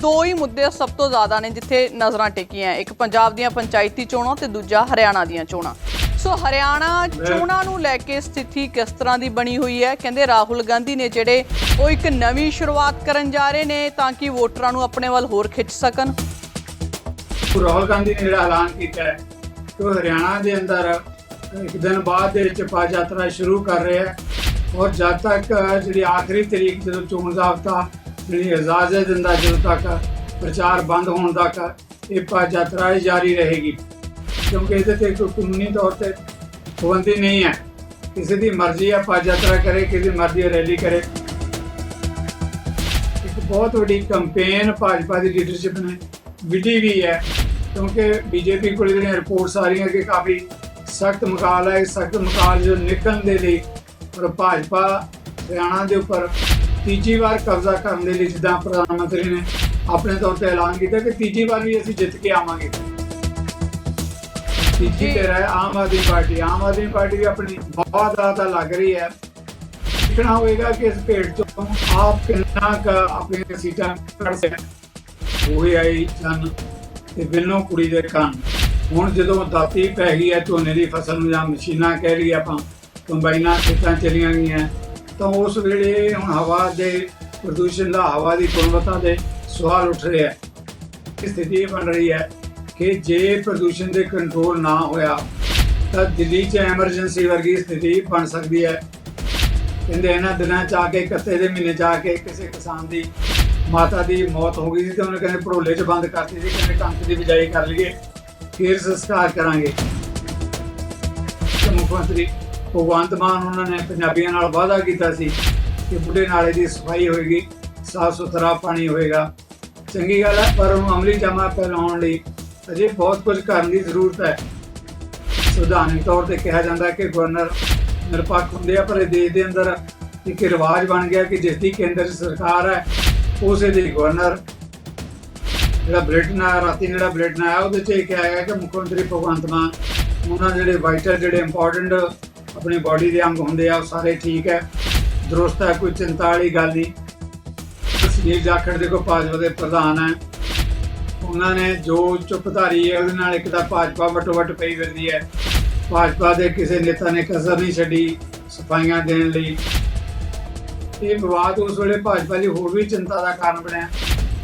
ਦੋ ਹੀ ਮੁੱਦੇ ਸਭ ਤੋਂ ਜ਼ਿਆਦਾ ਨੇ ਜਿੱਥੇ ਨਜ਼ਰਾਂ ਟਿਕੀਆਂ। ਇੱਕ ਪੰਜਾਬ ਦੀਆਂ ਪੰਚਾਇਤੀ ਚੋਣਾਂ ਤੇ ਦੂਜਾ ਹਰਿਆਣਾ ਦੀਆਂ ਚੋਣਾਂ। ਸੋ ਹਰਿਆਣਾ ਚੋਣਾਂ ਨੂੰ ਲੈ ਕੇ ਸਥਿਤੀ ਕਿਸ ਤਰ੍ਹਾਂ ਦੀ ਬਣੀ ਹੋਈ ਹੈ? ਕਹਿੰਦੇ ਰਾਹੁਲ ਗਾਂਧੀ ਨੇ ਜਿਹੜੇ ਉਹ ਇੱਕ ਨਵੀਂ ਸ਼ੁਰੂਆਤ ਕਰਨ ਜਾ ਰਹੇ ਨੇ ਤਾਂ ਕਿ ਵੋਟਰਾਂ ਨੂੰ ਆਪਣੇ ਵੱਲ ਹੋਰ ਖਿੱਚ ਸਕਣ। ਰਾਹੁਲ ਗਾਂਧੀ ਨੇ ਜਿਹੜਾ ਐਲਾਨ ਕੀਤਾ ਹੈ ਕਿ ਉਹ ਹਰਿਆਣਾ ਦੇ ਅੰਦਰ ਇੱਕ ਦਿਨ ਬਾਅਦ ਦੇ ਵਿੱਚ ਪਾ ਯਾਤਰਾ ਸ਼ੁਰੂ ਕਰ ਰਿਹਾ ਹੈ। ਔਰ ਜਦ ਤੱਕ ਜਿਹੜੀ ਆਖਰੀ ਤਰੀਕ ਜਦੋਂ ਚੋਣ ਜ਼ਾਬਤਾ ਜਿਹੜੀ ਇਜਾਜ਼ਤ ਦਿੰਦਾ ਜਦੋਂ ਤੱਕ ਪ੍ਰਚਾਰ ਬੰਦ ਹੋਣ ਤੱਕ ਇਹ ਪਾ ਯਾਤਰਾ ਜਾਰੀ ਰਹੇਗੀ। ਕਿਉਂਕਿ ਇਹਦੇ ਤੇ ਕੋਈ ਕਾਨੂੰਨੀ ਤੌਰ ਤੇ ਪਾਬੰਦੀ ਨਹੀਂ ਹੈ। ਕਿਸੇ ਦੀ ਮਰਜ਼ੀ ਹੈ ਪਾ ਯਾਤਰਾ ਕਰੇ, ਕਿਸੇ ਦੀ ਮਰਜ਼ੀ ਰੈਲੀ ਕਰੇ। ਇੱਕ ਬਹੁਤ ਵੱਡੀ ਕੈਂਪੇਨ ਭਾਜਪਾ ਦੀ ਲੀਡਰਸ਼ਿਪ ਨੇ ਵਿੱਢੀ ਵੀ ਹੈ। ਕਿਉਂਕਿ ਬੀਜੇਪੀ ਕੋਲ ਜਿਹੜੀਆਂ ਰਿਪੋਰਟਸ ਆ ਰਹੀਆਂ ਕਿ ਕਾਫੀ ਸਖਤ ਮਕਾਲ ਹੈ, ਸਖਤ ਮਕਾਲ ਜੋ ਨਿਕਲਣ ਦੇ ਲਈ ਔਰ ਭਾਜਪਾ ਹਰਿਆਣਾ ਦੇ ਉੱਪਰ ਤੀਜੀ ਵਾਰ ਕਬਜ਼ਾ ਕਰਨ ਦੇ ਲਈ ਜਿੱਦਾਂ ਪ੍ਰਧਾਨ ਮੰਤਰੀ ਨੇ ਆਪਣੇ ਤੌਰ ਤੇ ਐਲਾਨ ਕੀਤਾ ਕਿ ਤੀਜੀ ਵਾਰ ਵੀ ਅਸੀਂ ਜਿੱਤ ਕੇ ਆਵਾਂਗੇ। ਤੀਜੀ। ਤੇ ਹੈ ਆਮ ਆਦਮੀ ਪਾਰਟੀ। ਆਮ ਆਦਮੀ ਪਾਰਟੀ ਵੀ ਆਪਣੀ ਬਹੁਤ ਜ਼ਿਆਦਾ ਲੱਗ ਰਹੀ ਹੈ। ਦੇਖਣਾ ਹੋਏਗਾ ਕਿ ਇਸ ਭੇਡ ਤੋਂ ਆਪ ਕਿੰਨਾ ਕੁ ਆਪਣੀਆਂ ਸੀਟਾਂ ਕੱਢ ਸਕਦੇ ਉਹ ਆਈ ਜਨ ਤੇ ਬਿੱਲੋਂ ਕੁੜੀ ਦੇ ਕੰਨ। ਹੁਣ ਜਦੋਂ ਦਾਤੀ ਪੈ ਗਈ ਹੈ ਝੋਨੇ ਦੀ ਫਸਲ ਨੂੰ ਜਾਂ ਮਸ਼ੀਨਾਂ ਕਹਿ ਲਈ ਆਪਾਂ ਕੰਬਾਈਨਾਂ ਖੇਤਾਂ ਚਲੀਆਂ ਗਈਆਂ। ਤਾਂ ਉਸ ਵੇਲੇ ਹੁਣ ਹਵਾ ਦੇ ਪ੍ਰਦੂਸ਼ਣ ਦਾ, ਹਵਾ ਦੀ ਗੁਣਵੱਤਾ ਦੇ ਸਵਾਲ ਉੱਠ ਰਹੇ ਹੈ। ਸਥਿਤੀ ਇਹ ਬਣ ਰਹੀ ਹੈ ਕਿ ਜੇ ਪ੍ਰਦੂਸ਼ਣ ਦੇ ਕੰਟਰੋਲ ਨਾ ਹੋਇਆ, ਤਾਂ ਦਿੱਲੀ 'ਚ ਐਮਰਜੈਂਸੀ ਵਰਗੀ ਸਥਿਤੀ ਬਣ ਸਕਦੀ ਹੈ। ਕਹਿੰਦੇ ਇਹਨਾਂ ਦਿਨਾਂ ਚ ਆ ਕੇ, ਕੱਤੇ ਦੇ ਮਹੀਨੇ ਚ ਆ ਕੇ ਕਿਸੇ ਕਿਸਾਨ ਦੀ ਮਾਤਾ ਦੀ ਮੌਤ ਹੋ ਗਈ ਸੀ ਤੇ ਉਹਨੇ ਕਹਿੰਦੇ ਭੜੋਲੇ ਚ ਬੰਦ ਕਰਤੀ ਸੀ, ਕਹਿੰਦੇ ਕਣਕ ਦੀ ਬਿਜਾਈ ਕਰ ਲਈਏ, ਫਿਰ ਸੰਸਕਾਰ ਕਰਾਂਗੇ। ਮੁੱਖ ਮੰਤਰੀ ਭਗਵੰਤ ਮਾਨ ਉਹਨਾਂ ਨੇ ਪੰਜਾਬੀਆਂ ਨਾਲ ਵਾਅਦਾ ਕੀਤਾ ਸੀ ਕਿ ਬੁੱਢੇ ਨਾਲੇ ਦੀ ਸਫ਼ਾਈ ਹੋਏਗੀ, ਸਾਫ਼ ਸੁਥਰਾ ਪਾਣੀ ਹੋਏਗਾ। ਚੰਗੀ ਗੱਲ ਹੈ, ਪਰ ਉਹਨੂੰ ਅਮਲੀ ਜਾਮਾ ਪਹਿਲਾਉਣ ਲਈ ਅਜੇ ਬਹੁਤ ਕੁਝ ਕਰਨ ਦੀ ਜ਼ਰੂਰਤ ਹੈ। ਸੰਵਿਧਾਨਿਕ ਤੌਰ ਤੇ ਕਿਹਾ ਜਾਂਦਾ ਕਿ ਗਵਰਨਰ ਨਿਰਪੱਖ ਹੁੰਦੇ ਆ, ਪਰ ਇਹ ਦੇਸ਼ ਦੇ ਅੰਦਰ ਇੱਕ ਰਿਵਾਜ ਬਣ ਗਿਆ ਕਿ ਜਿਸ ਦੀ ਕੇਂਦਰ 'ਚ ਸਰਕਾਰ ਹੈ, ਉਸੇ ਦੇ ਗਵਰਨਰ। ਜਿਹੜਾ ਬ੍ਰਿਟਨ ਆ ਰਾਤੀ ਜਿਹੜਾ ਬ੍ਰਿਟਨ ਆਇਆ, ਉਹਦੇ 'ਚ ਇਹ ਕਿਹਾ ਗਿਆ ਕਿ ਮੁੱਖ ਮੰਤਰੀ ਭਗਵੰਤ ਮਾਨ, ਉਹਨਾਂ ਦੇ ਜਿਹੜੇ ਵਾਈਟਲ ਜਿਹੜੇ ਇੰਪੋਰਟੈਂਟ ਆਪਣੇ ਬਾਡੀ ਦੇ ਅੰਗ ਹੁੰਦੇ ਆ, ਉਹ ਸਾਰੇ ਠੀਕ ਹੈ। ਦਰੁਸਤ ਹੈ, ਕੋਈ ਚਿੰਤਾ ਵਾਲੀ ਗੱਲ ਨਹੀਂ। ਸੁਨੀਲ ਜਾਖੜ ਦੇ ਕੋ ਭਾਜਪਾ ਦੇ ਪ੍ਰਧਾਨ ਹੈ। ਉਹਨਾਂ ਨੇ ਜੋ ਚੁੱਪਧਾਰੀ ਹੈ, ਉਹਦੇ ਨਾਲ ਇੱਕ ਤਾਂ ਭਾਜਪਾ ਵਟੋ ਵਟ ਪਈ ਫਿਰਦੀ ਹੈ। ਭਾਜਪਾ ਦੇ ਕਿਸੇ ਨੇਤਾ ਨੇ ਕਸਰ ਨਹੀਂ ਛੱਡੀ ਸਫਾਈਆਂ ਦੇਣ ਲਈ। ਇਹ ਵਿਵਾਦ ਉਸ ਵੇਲੇ ਭਾਜਪਾ ਲਈ ਹੋਰ ਵੀ ਚਿੰਤਾ ਦਾ ਕਾਰਨ ਬਣਿਆ।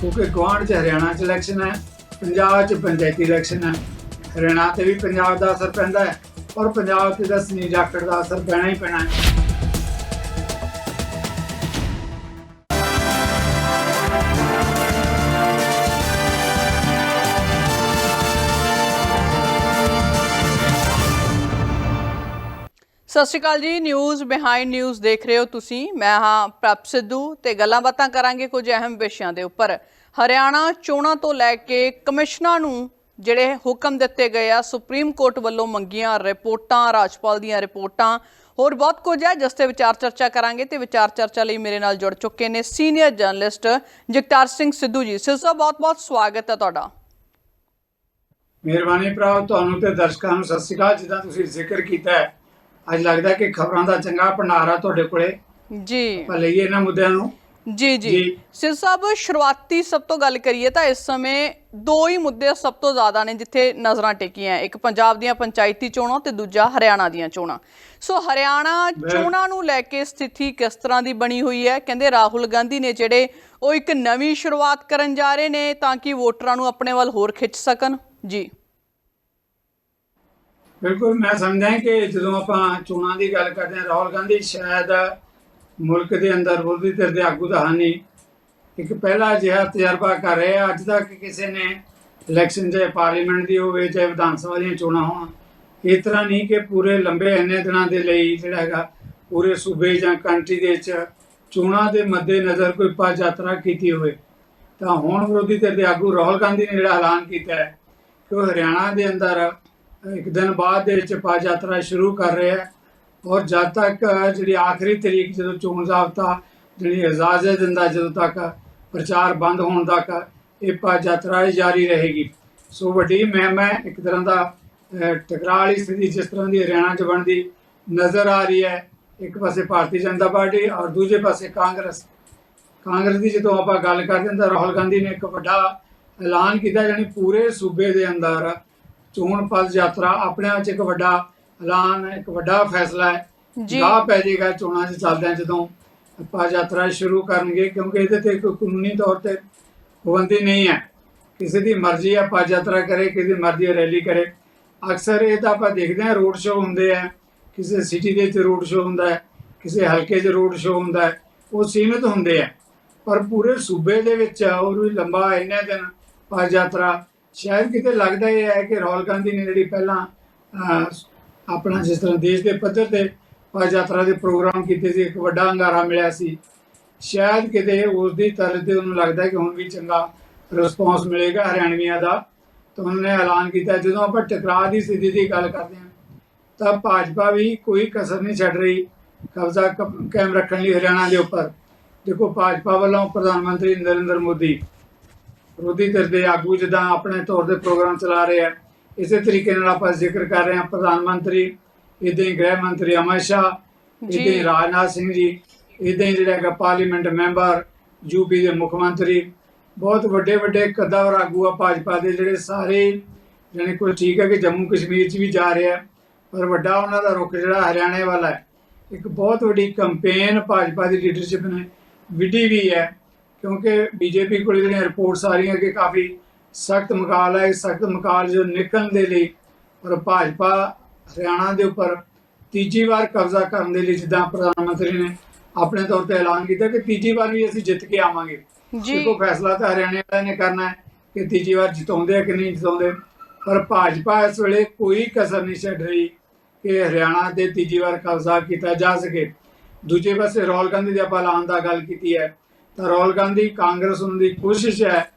ਕਿਉਂਕਿ ਗੁਆਂਢ 'ਚ ਹਰਿਆਣਾ 'ਚ ਇਲੈਕਸ਼ਨ ਹੈ, ਪੰਜਾਬ 'ਚ ਪੰਚਾਇਤੀ ਇਲੈਕਸ਼ਨ ਹੈ। ਹਰਿਆਣਾ ਤੇ ਵੀ ਪੰਜਾਬ ਦਾ ਅਸਰ ਪੈਂਦਾ ਹੈ। ਔਰ ਪੰਜਾਬ ਤੇ ਦਾ ਸੁਨੀਲ ਜਾਖੜ ਦਾ ਅਸਰ ਪੈਣਾ ਹੀ ਪੈਣਾ ਹੈ। ਸਤਿ ਸ਼੍ਰੀ ਅਕਾਲ ਜੀ ਨਿਊਜ਼ ਬਿਹਾਈਂਡ ਨਿਊਜ਼ ਦੇਖ ਰਹੇ ਹੋ ਤੁਸੀਂ। ਮੈਂ ਹਾਂ ਪ੍ਰਭ ਸਿੱਧੂ ਤੇ ਗੱਲਾਂ ਬਾਤਾਂ ਕਰਾਂਗੇ ਕੁਝ ਅਹਿਮ ਵਿਸ਼ਿਆਂ ਦੇ ਉੱਪਰ। ਹਰਿਆਣਾ ਚੋਣਾਂ ਤੋਂ ਲੈ ਕੇ ਕਮਿਸ਼ਨਾਂ ਨੂੰ ਜਿਹੜੇ ਹੁਕਮ ਦਿੱਤੇ ਗਏ ਆ ਸੁਪਰੀਮ ਕੋਰਟ ਵੱਲੋਂ ਮੰਗੀਆਂ ਰਿਪੋਰਟਾਂ ਰਾਜਪਾਲ ਦੀਆਂ ਰਿਪੋਰਟਾਂ। ਹੋਰ ਬਹੁਤ ਕੁਝ ਹੈ ਜਿਸ ਤੇ ਵਿਚਾਰ ਚਰਚਾ ਕਰਾਂਗੇ ਤੇ ਵਿਚਾਰ ਚਰਚਾ ਲਈ ਮੇਰੇ ਨਾਲ ਜੁੜ ਚੁੱਕੇ ਨੇ ਸੀਨੀਅਰ ਜਰਨਲਿਸਟ ਜਗਤਾਰ ਸਿੰਘ ਸਿੱਧੂ ਜੀ। ਸਿੱਧੂ ਸਾਹਿਬ ਬਹੁਤ ਬਹੁਤ ਸਵਾਗਤ ਹੈ ਤੁਹਾਡਾ। ਮਿਹਰਬਾਨੀ ਭਰਾ ਤੁਹਾਨੂੰ ਤੇ ਦਰਸ਼ਕਾਂ ਨੂੰ ਸਤਿ ਸ਼੍ਰੀ ਅਕਾਲ ਜਿੱਦਾਂ ਤੁਸੀਂ ਜ਼ਿਕਰ ਕੀਤਾ ਹੈ। ਅੱਜ ਲੱਗਦਾ ਕਿ ਖਬਰਾਂ ਦਾ ਚੰਗਾ ਭੰਡਾਰ ਆ ਤੁਹਾਡੇ ਕੋਲੇ ਜੀ। ਆਪਾਂ ਲਈਏ ਇਹਨਾਂ ਮੁੱਦਿਆਂ ਨੂੰ। ਜੀ ਜੀ। ਸਿਰ ਸਾਹਿਬ ਸ਼ੁਰੂਆਤੀ ਸਭ ਤੋਂ ਗੱਲ ਕਰੀਏ ਤਾਂ ਇਸ ਸਮੇਂ ਦੋ ਹੀ ਮੁੱਦੇ ਸਭ ਤੋਂ ਜ਼ਿਆਦਾ ਨੇ ਜਿੱਥੇ ਨਜ਼ਰਾਂ ਟਿਕੀਆਂ ਇੱਕ ਪੰਜਾਬ ਦੀਆਂ ਪੰਚਾਇਤੀ ਚੋਣਾਂ ਤੇ ਦੂਜਾ ਹਰਿਆਣਾ ਦੀਆਂ ਚੋਣਾਂ। ਸੋ ਹਰਿਆਣਾ ਚੋਣਾਂ ਨੂੰ ਲੈ ਕੇ ਸਥਿਤੀ ਕਿਸ ਤਰ੍ਹਾਂ ਦੀ ਬਣੀ ਹੋਈ ਹੈ ਕਹਿੰਦੇ ਰਾਹੁਲ ਗਾਂਧੀ ਨੇ ਜਿਹੜੇ ਉਹ ਇੱਕ ਨਵੀਂ ਸ਼ੁਰੂਆਤ ਕਰਨ ਜਾ ਰਹੇ ਨੇ ਤਾਂ ਕਿ ਵੋਟਰਾਂ ਨੂੰ ਆਪਣੇ ਵੱਲ ਹੋਰ ਖਿੱਚ ਸਕਣ। ਜੀ। ਬਿਲਕੁਲ ਮੈਂ ਸਮਝਦਾ ਕਿ ਜਦੋਂ ਆਪਾਂ ਚੋਣਾਂ ਦੀ ਗੱਲ ਕਰਦੇ ਹਾਂ ਰਾਹੁਲ ਗਾਂਧੀ ਸ਼ਾਇਦ ਮੁਲਕ ਦੇ ਅੰਦਰ ਵਿਰੋਧੀ ਧਿਰ ਦੇ ਆਗੂ ਤਾਂ ਹਨ। ਇੱਕ ਪਹਿਲਾ ਅਜਿਹਾ ਤਜਰਬਾ ਕਰ ਰਹੇ ਆ ਅੱਜ ਤੱਕ ਕਿਸੇ ਨੇ ਇਲੈਕਸ਼ਨ ਚਾਹੇ ਪਾਰਲੀਮੈਂਟ ਦੀ ਹੋਵੇ, ਚਾਹੇ ਵਿਧਾਨ ਸਭਾ ਦੀਆਂ ਚੋਣਾਂ ਹੋਣ। ਇਸ ਤਰ੍ਹਾਂ ਨਹੀਂ ਕਿ ਪੂਰੇ ਲੰਬੇ ਇੰਨੇ ਦਿਨਾਂ ਦੇ ਲਈ ਜਿਹੜਾ ਹੈਗਾ, ਪੂਰੇ ਸੂਬੇ ਜਾਂ ਕੰਟਰੀ ਦੇ ਵਿੱਚ ਚੋਣਾਂ ਦੇ ਮੱਦੇ ਨਜ਼ਰ ਕੋਈ ਪਦ ਯਾਤਰਾ ਕੀਤੀ ਹੋਵੇ। ਤਾਂ ਹੁਣ ਵਿਰੋਧੀ ਧਿਰ ਦੇ ਆਗੂ ਰਾਹੁਲ ਗਾਂਧੀ ਨੇ ਜਿਹੜਾ ਐਲਾਨ ਕੀਤਾ ਹੈ ਕਿ ਉਹ ਹਰਿਆਣਾ ਦੇ ਅੰਦਰ ਇੱਕ ਦਿਨ ਬਾਅਦ ਦੇ ਵਿੱਚ ਪਦ ਯਾਤਰਾ ਸ਼ੁਰੂ ਕਰ ਰਿਹਾ ਹੈ। ਔਰ ਜਦ ਤੱਕ ਜਿਹੜੀ ਆਖਰੀ ਤਰੀਕ ਜਦੋਂ ਚੋਣ ਜ਼ਾਬਤਾ ਜਿਹੜੀ ਇਜਾਜ਼ਤ ਦਿੰਦਾ ਜਦੋਂ ਤੱਕ ਪ੍ਰਚਾਰ ਬੰਦ ਹੋਣ ਤੱਕ ਇਹ ਪਦ ਯਾਤਰਾ ਜਾਰੀ ਰਹੇਗੀ। ਸੋ ਵੱਡੀ ਮਹਿਮ ਹੈ ਇੱਕ ਤਰ੍ਹਾਂ ਦਾ ਅਹ, ਟਕਰਾਅ ਵਾਲੀ ਸਥਿਤੀ ਜਿਸ ਤਰ੍ਹਾਂ ਦੀ ਹਰਿਆਣਾ 'ਚ ਬਣਦੀ ਨਜ਼ਰ ਆ ਰਹੀ ਹੈ। ਇੱਕ ਪਾਸੇ ਭਾਰਤੀ ਜਨਤਾ ਪਾਰਟੀ ਔਰ ਦੂਜੇ ਪਾਸੇ ਕਾਂਗਰਸ। ਕਾਂਗਰਸ ਦੀ ਜਦੋਂ ਆਪਾਂ ਗੱਲ ਕਰਦੇ ਹਾਂ ਤਾਂ ਰਾਹੁਲ ਗਾਂਧੀ ਨੇ ਇੱਕ ਵੱਡਾ ਐਲਾਨ ਕੀਤਾ ਜਾਨੀ ਪੂਰੇ ਸੂਬੇ ਦੇ ਅੰਦਰ ਚੋਣ ਪਦ ਯਾਤਰਾ ਆਪਣੇ ਆਪ 'ਚ ਇੱਕ ਵੱਡਾ ਐਲਾਨ ਇੱਕ ਵੱਡਾ ਫੈਸਲਾ ਹੈ। ਜੀ। ਗਾਹ ਪੈ ਜਾਏਗਾ ਚੋਣਾਂ 'ਚ ਚੱਲਦਿਆਂ ਜਦੋਂ ਪਦ ਯਾਤਰਾ ਸ਼ੁਰੂ ਕਰਨਗੇ ਕਿਉਂਕਿ ਇਹਦੇ ਤੇ ਕੋਈ ਕਾਨੂੰਨੀ ਤੌਰ ਤੇ ਪਾਬੰਦੀ ਨਹੀਂ ਹੈ। ਕਿਸੇ ਦੀ ਮਰਜ਼ੀ ਹੈ ਪਦ ਯਾਤਰਾ ਕਰੇ ਕਿਸੇ ਦੀ ਮਰਜ਼ੀ ਹੈ ਰੈਲੀ ਕਰੇ। ਅਕਸਰ ਇਹ ਤਾਂ ਆਪਾਂ ਦੇਖਦੇ ਹਾਂ ਰੋਡ ਸ਼ੋਅ ਹੁੰਦੇ ਆ। ਕਿਸੇ ਸਿਟੀ ਦੇ ਵਿੱਚ ਰੋਡ ਸ਼ੋਅ ਹੁੰਦਾ ਹੈ ਕਿਸੇ ਹਲਕੇ 'ਚ ਰੋਡ ਸ਼ੋਅ ਹੁੰਦਾ ਹੈ ਉਹ ਸੀਮਿਤ ਹੁੰਦੇ ਆ। ਪਰ ਪੂਰੇ ਸੂਬੇ ਦੇ ਵਿੱਚ ਔਰ ਵੀ ਲੰਬਾ ਇੰਨੇ ਦਿਨ ਪਦ ਯਾਤਰਾ ਸ਼ਾਇਦ ਕਿਤੇ ਲੱਗਦਾ ਇਹ ਹੈ ਕਿ ਰਾਹੁਲ ਗਾਂਧੀ ਨੇ ਜਿਹੜੀ ਪਹਿਲਾਂ ਆਪਣਾ ਜਿਸ ਤਰ੍ਹਾਂ ਦੇਸ਼ ਦੇ ਪੱਧਰ ਤੇ ਪਦ ਯਾਤਰਾ ਦੇ ਪ੍ਰੋਗਰਾਮ ਕੀਤੇ ਸੀ, ਇੱਕ ਵੱਡਾ ਹੰਗਾਰਾ ਮਿਲਿਆ ਸੀ। ਸ਼ਾਇਦ ਕਿਤੇ ਉਸ ਦੀ ਤਰ੍ਹਾਂ ਤੇ ਉਹਨੂੰ ਲੱਗਦਾ ਕਿ ਹੁਣ ਵੀ ਚੰਗਾ ਰਿਸਪੌਂਸ ਮਿਲੇਗਾ ਹਰਿਆਣਵੀਆਂ ਦਾ। ਤਾਂ ਉਹਨਾਂ ਨੇ ਐਲਾਨ ਕੀਤਾ, ਜਦੋਂ ਆਪਾਂ ਟਕਰਾਅ ਦੀ ਸਥਿਤੀ ਦੀ ਗੱਲ ਕਰਦੇ ਹਾਂ, ਤਾਂ ਭਾਜਪਾ ਵੀ ਕੋਈ ਕਸਰ ਨਹੀਂ ਛੱਡ ਰਹੀ, ਕਬਜ਼ਾ ਕ- ਕਾਇਮ ਰੱਖਣ ਲਈ ਹਰਿਆਣਾ ਦੇ ਉੱਪਰ। ਦੇਖੋ, ਭਾਜਪਾ ਵੱਲੋਂ ਪ੍ਰਧਾਨ ਮੰਤਰੀ ਨਰਿੰਦਰ ਮੋਦੀ ਵਿਰੋਧੀ ਧਿਰ ਦੇ ਆਗੂ ਜਿੱਦਾਂ ਆਪਣੇ ਤੌਰ ਤੇ ਪ੍ਰੋਗਰਾਮ ਚਲਾ ਰਹੇ ਆ ਇਸੇ ਤਰੀਕੇ ਨਾਲ ਆਪਾਂ ਜ਼ਿਕਰ ਕਰ ਰਹੇ ਹਾਂ ਪ੍ਰਧਾਨ ਮੰਤਰੀ ਇਦਾਂ ਹੀ ਗ੍ਰਹਿ ਮੰਤਰੀ ਅਮਿਤ ਸ਼ਾਹ। ਇਦਾਂ ਹੀ ਰਾਜਨਾਥ ਸਿੰਘ ਜੀ ਇਦਾਂ ਹੀ ਜਿਹੜਾ ਹੈਗਾ ਪਾਰਲੀਮੈਂਟ ਮੈਂਬਰ ਯੂਪੀ ਦੇ ਮੁੱਖ ਮੰਤਰੀ ਬਹੁਤ ਵੱਡੇ ਵੱਡੇ ਕਦਾਵਰ ਆਗੂ ਆ ਭਾਜਪਾ ਦੇ ਜਿਹੜੇ ਸਾਰੇ ਜਾਣੀ ਕੋਈ ਠੀਕ ਹੈ ਕਿ ਜੰਮੂ ਕਸ਼ਮੀਰ 'ਚ ਵੀ ਜਾ ਰਹੇ ਪਰ ਵੱਡਾ ਉਹਨਾਂ ਦਾ ਰੁਖ ਜਿਹੜਾ ਹਰਿਆਣੇ ਵਾਲਾ ਹੈ ਇੱਕ ਬਹੁਤ ਵੱਡੀ ਕੈਂਪੇਨ ਭਾਜਪਾ ਦੀ ਲੀਡਰਸ਼ਿਪ ਨੇ ਵਿੱਢੀ ਵੀ ਹੈ ਕਿਉਂਕਿ ਬੀਜੇਪੀ ਕੋਲ ਜਿਹੜੀਆਂ ਰਿਪੋਰਟਸ ਆ ਰਹੀਆਂ ਕਿ ਕਾਫੀ ਸਖਤ ਮੁਕਾਬਲਾ ਹੈ ਸਖਤ ਮੁਕਾਬਲੇ ਜੋ ਨਿਕਲਣ ਦੇ ਲਈ ਔਰ ਭਾਜਪਾ ਹਰਿਆਣਾ ਦੇ ਉੱਪਰ ਤੀਜੀ ਵਾਰ ਕਬਜ਼ਾ ਕਰਨ ਦੇ ਲਈ ਜਿੱਦਾਂ ਪ੍ਰਧਾਨ ਮੰਤਰੀ ਨੇ ਆਪਣੇ ਤੌਰ ਤੇ ਐਲਾਨ ਕੀਤਾ ਕਿ ਤੀਜੀ ਵਾਰ ਵੀ ਅਸੀਂ ਜਿੱਤ ਕੇ ਆਵਾਂਗੇ। ਜੀ। ਦੇਖੋ ਫੈਸਲਾ ਤਾਂ ਹਰਿਆਣੇ ਵਾਲਿਆਂ ਨੇ ਕਰਨਾ ਹੈ ਕਿ ਤੀਜੀ ਵਾਰ ਜਿਤਾਉਂਦੇ ਆ ਕਿ ਨਹੀਂ ਜਿਤਾਉਂਦੇ। ਪਰ ਭਾਜਪਾ ਇਸ ਵੇਲੇ ਕੋਈ ਕਸਰ ਨਹੀਂ ਛੱਡ ਰਹੀ ਕਿ ਹਰਿਆਣਾ ਤੇ ਤੀਜੀ ਵਾਰ ਕਬਜ਼ਾ ਕੀਤਾ ਜਾ ਸਕੇ। ਦੂਜੇ ਪਾਸੇ ਰਾਹੁਲ ਗਾਂਧੀ ਦੇ ਆਪਾਂ ਐਲਾਨ ਦਾ ਗੱਲ ਕੀਤੀ ਹੈ। ਤਾਂ ਰਾਹੁਲ ਗਾਂਧੀ ਕਾਂਗਰਸ ਨੂੰ ਦੀ ਕੋਸ਼ਿਸ਼ ਹੈ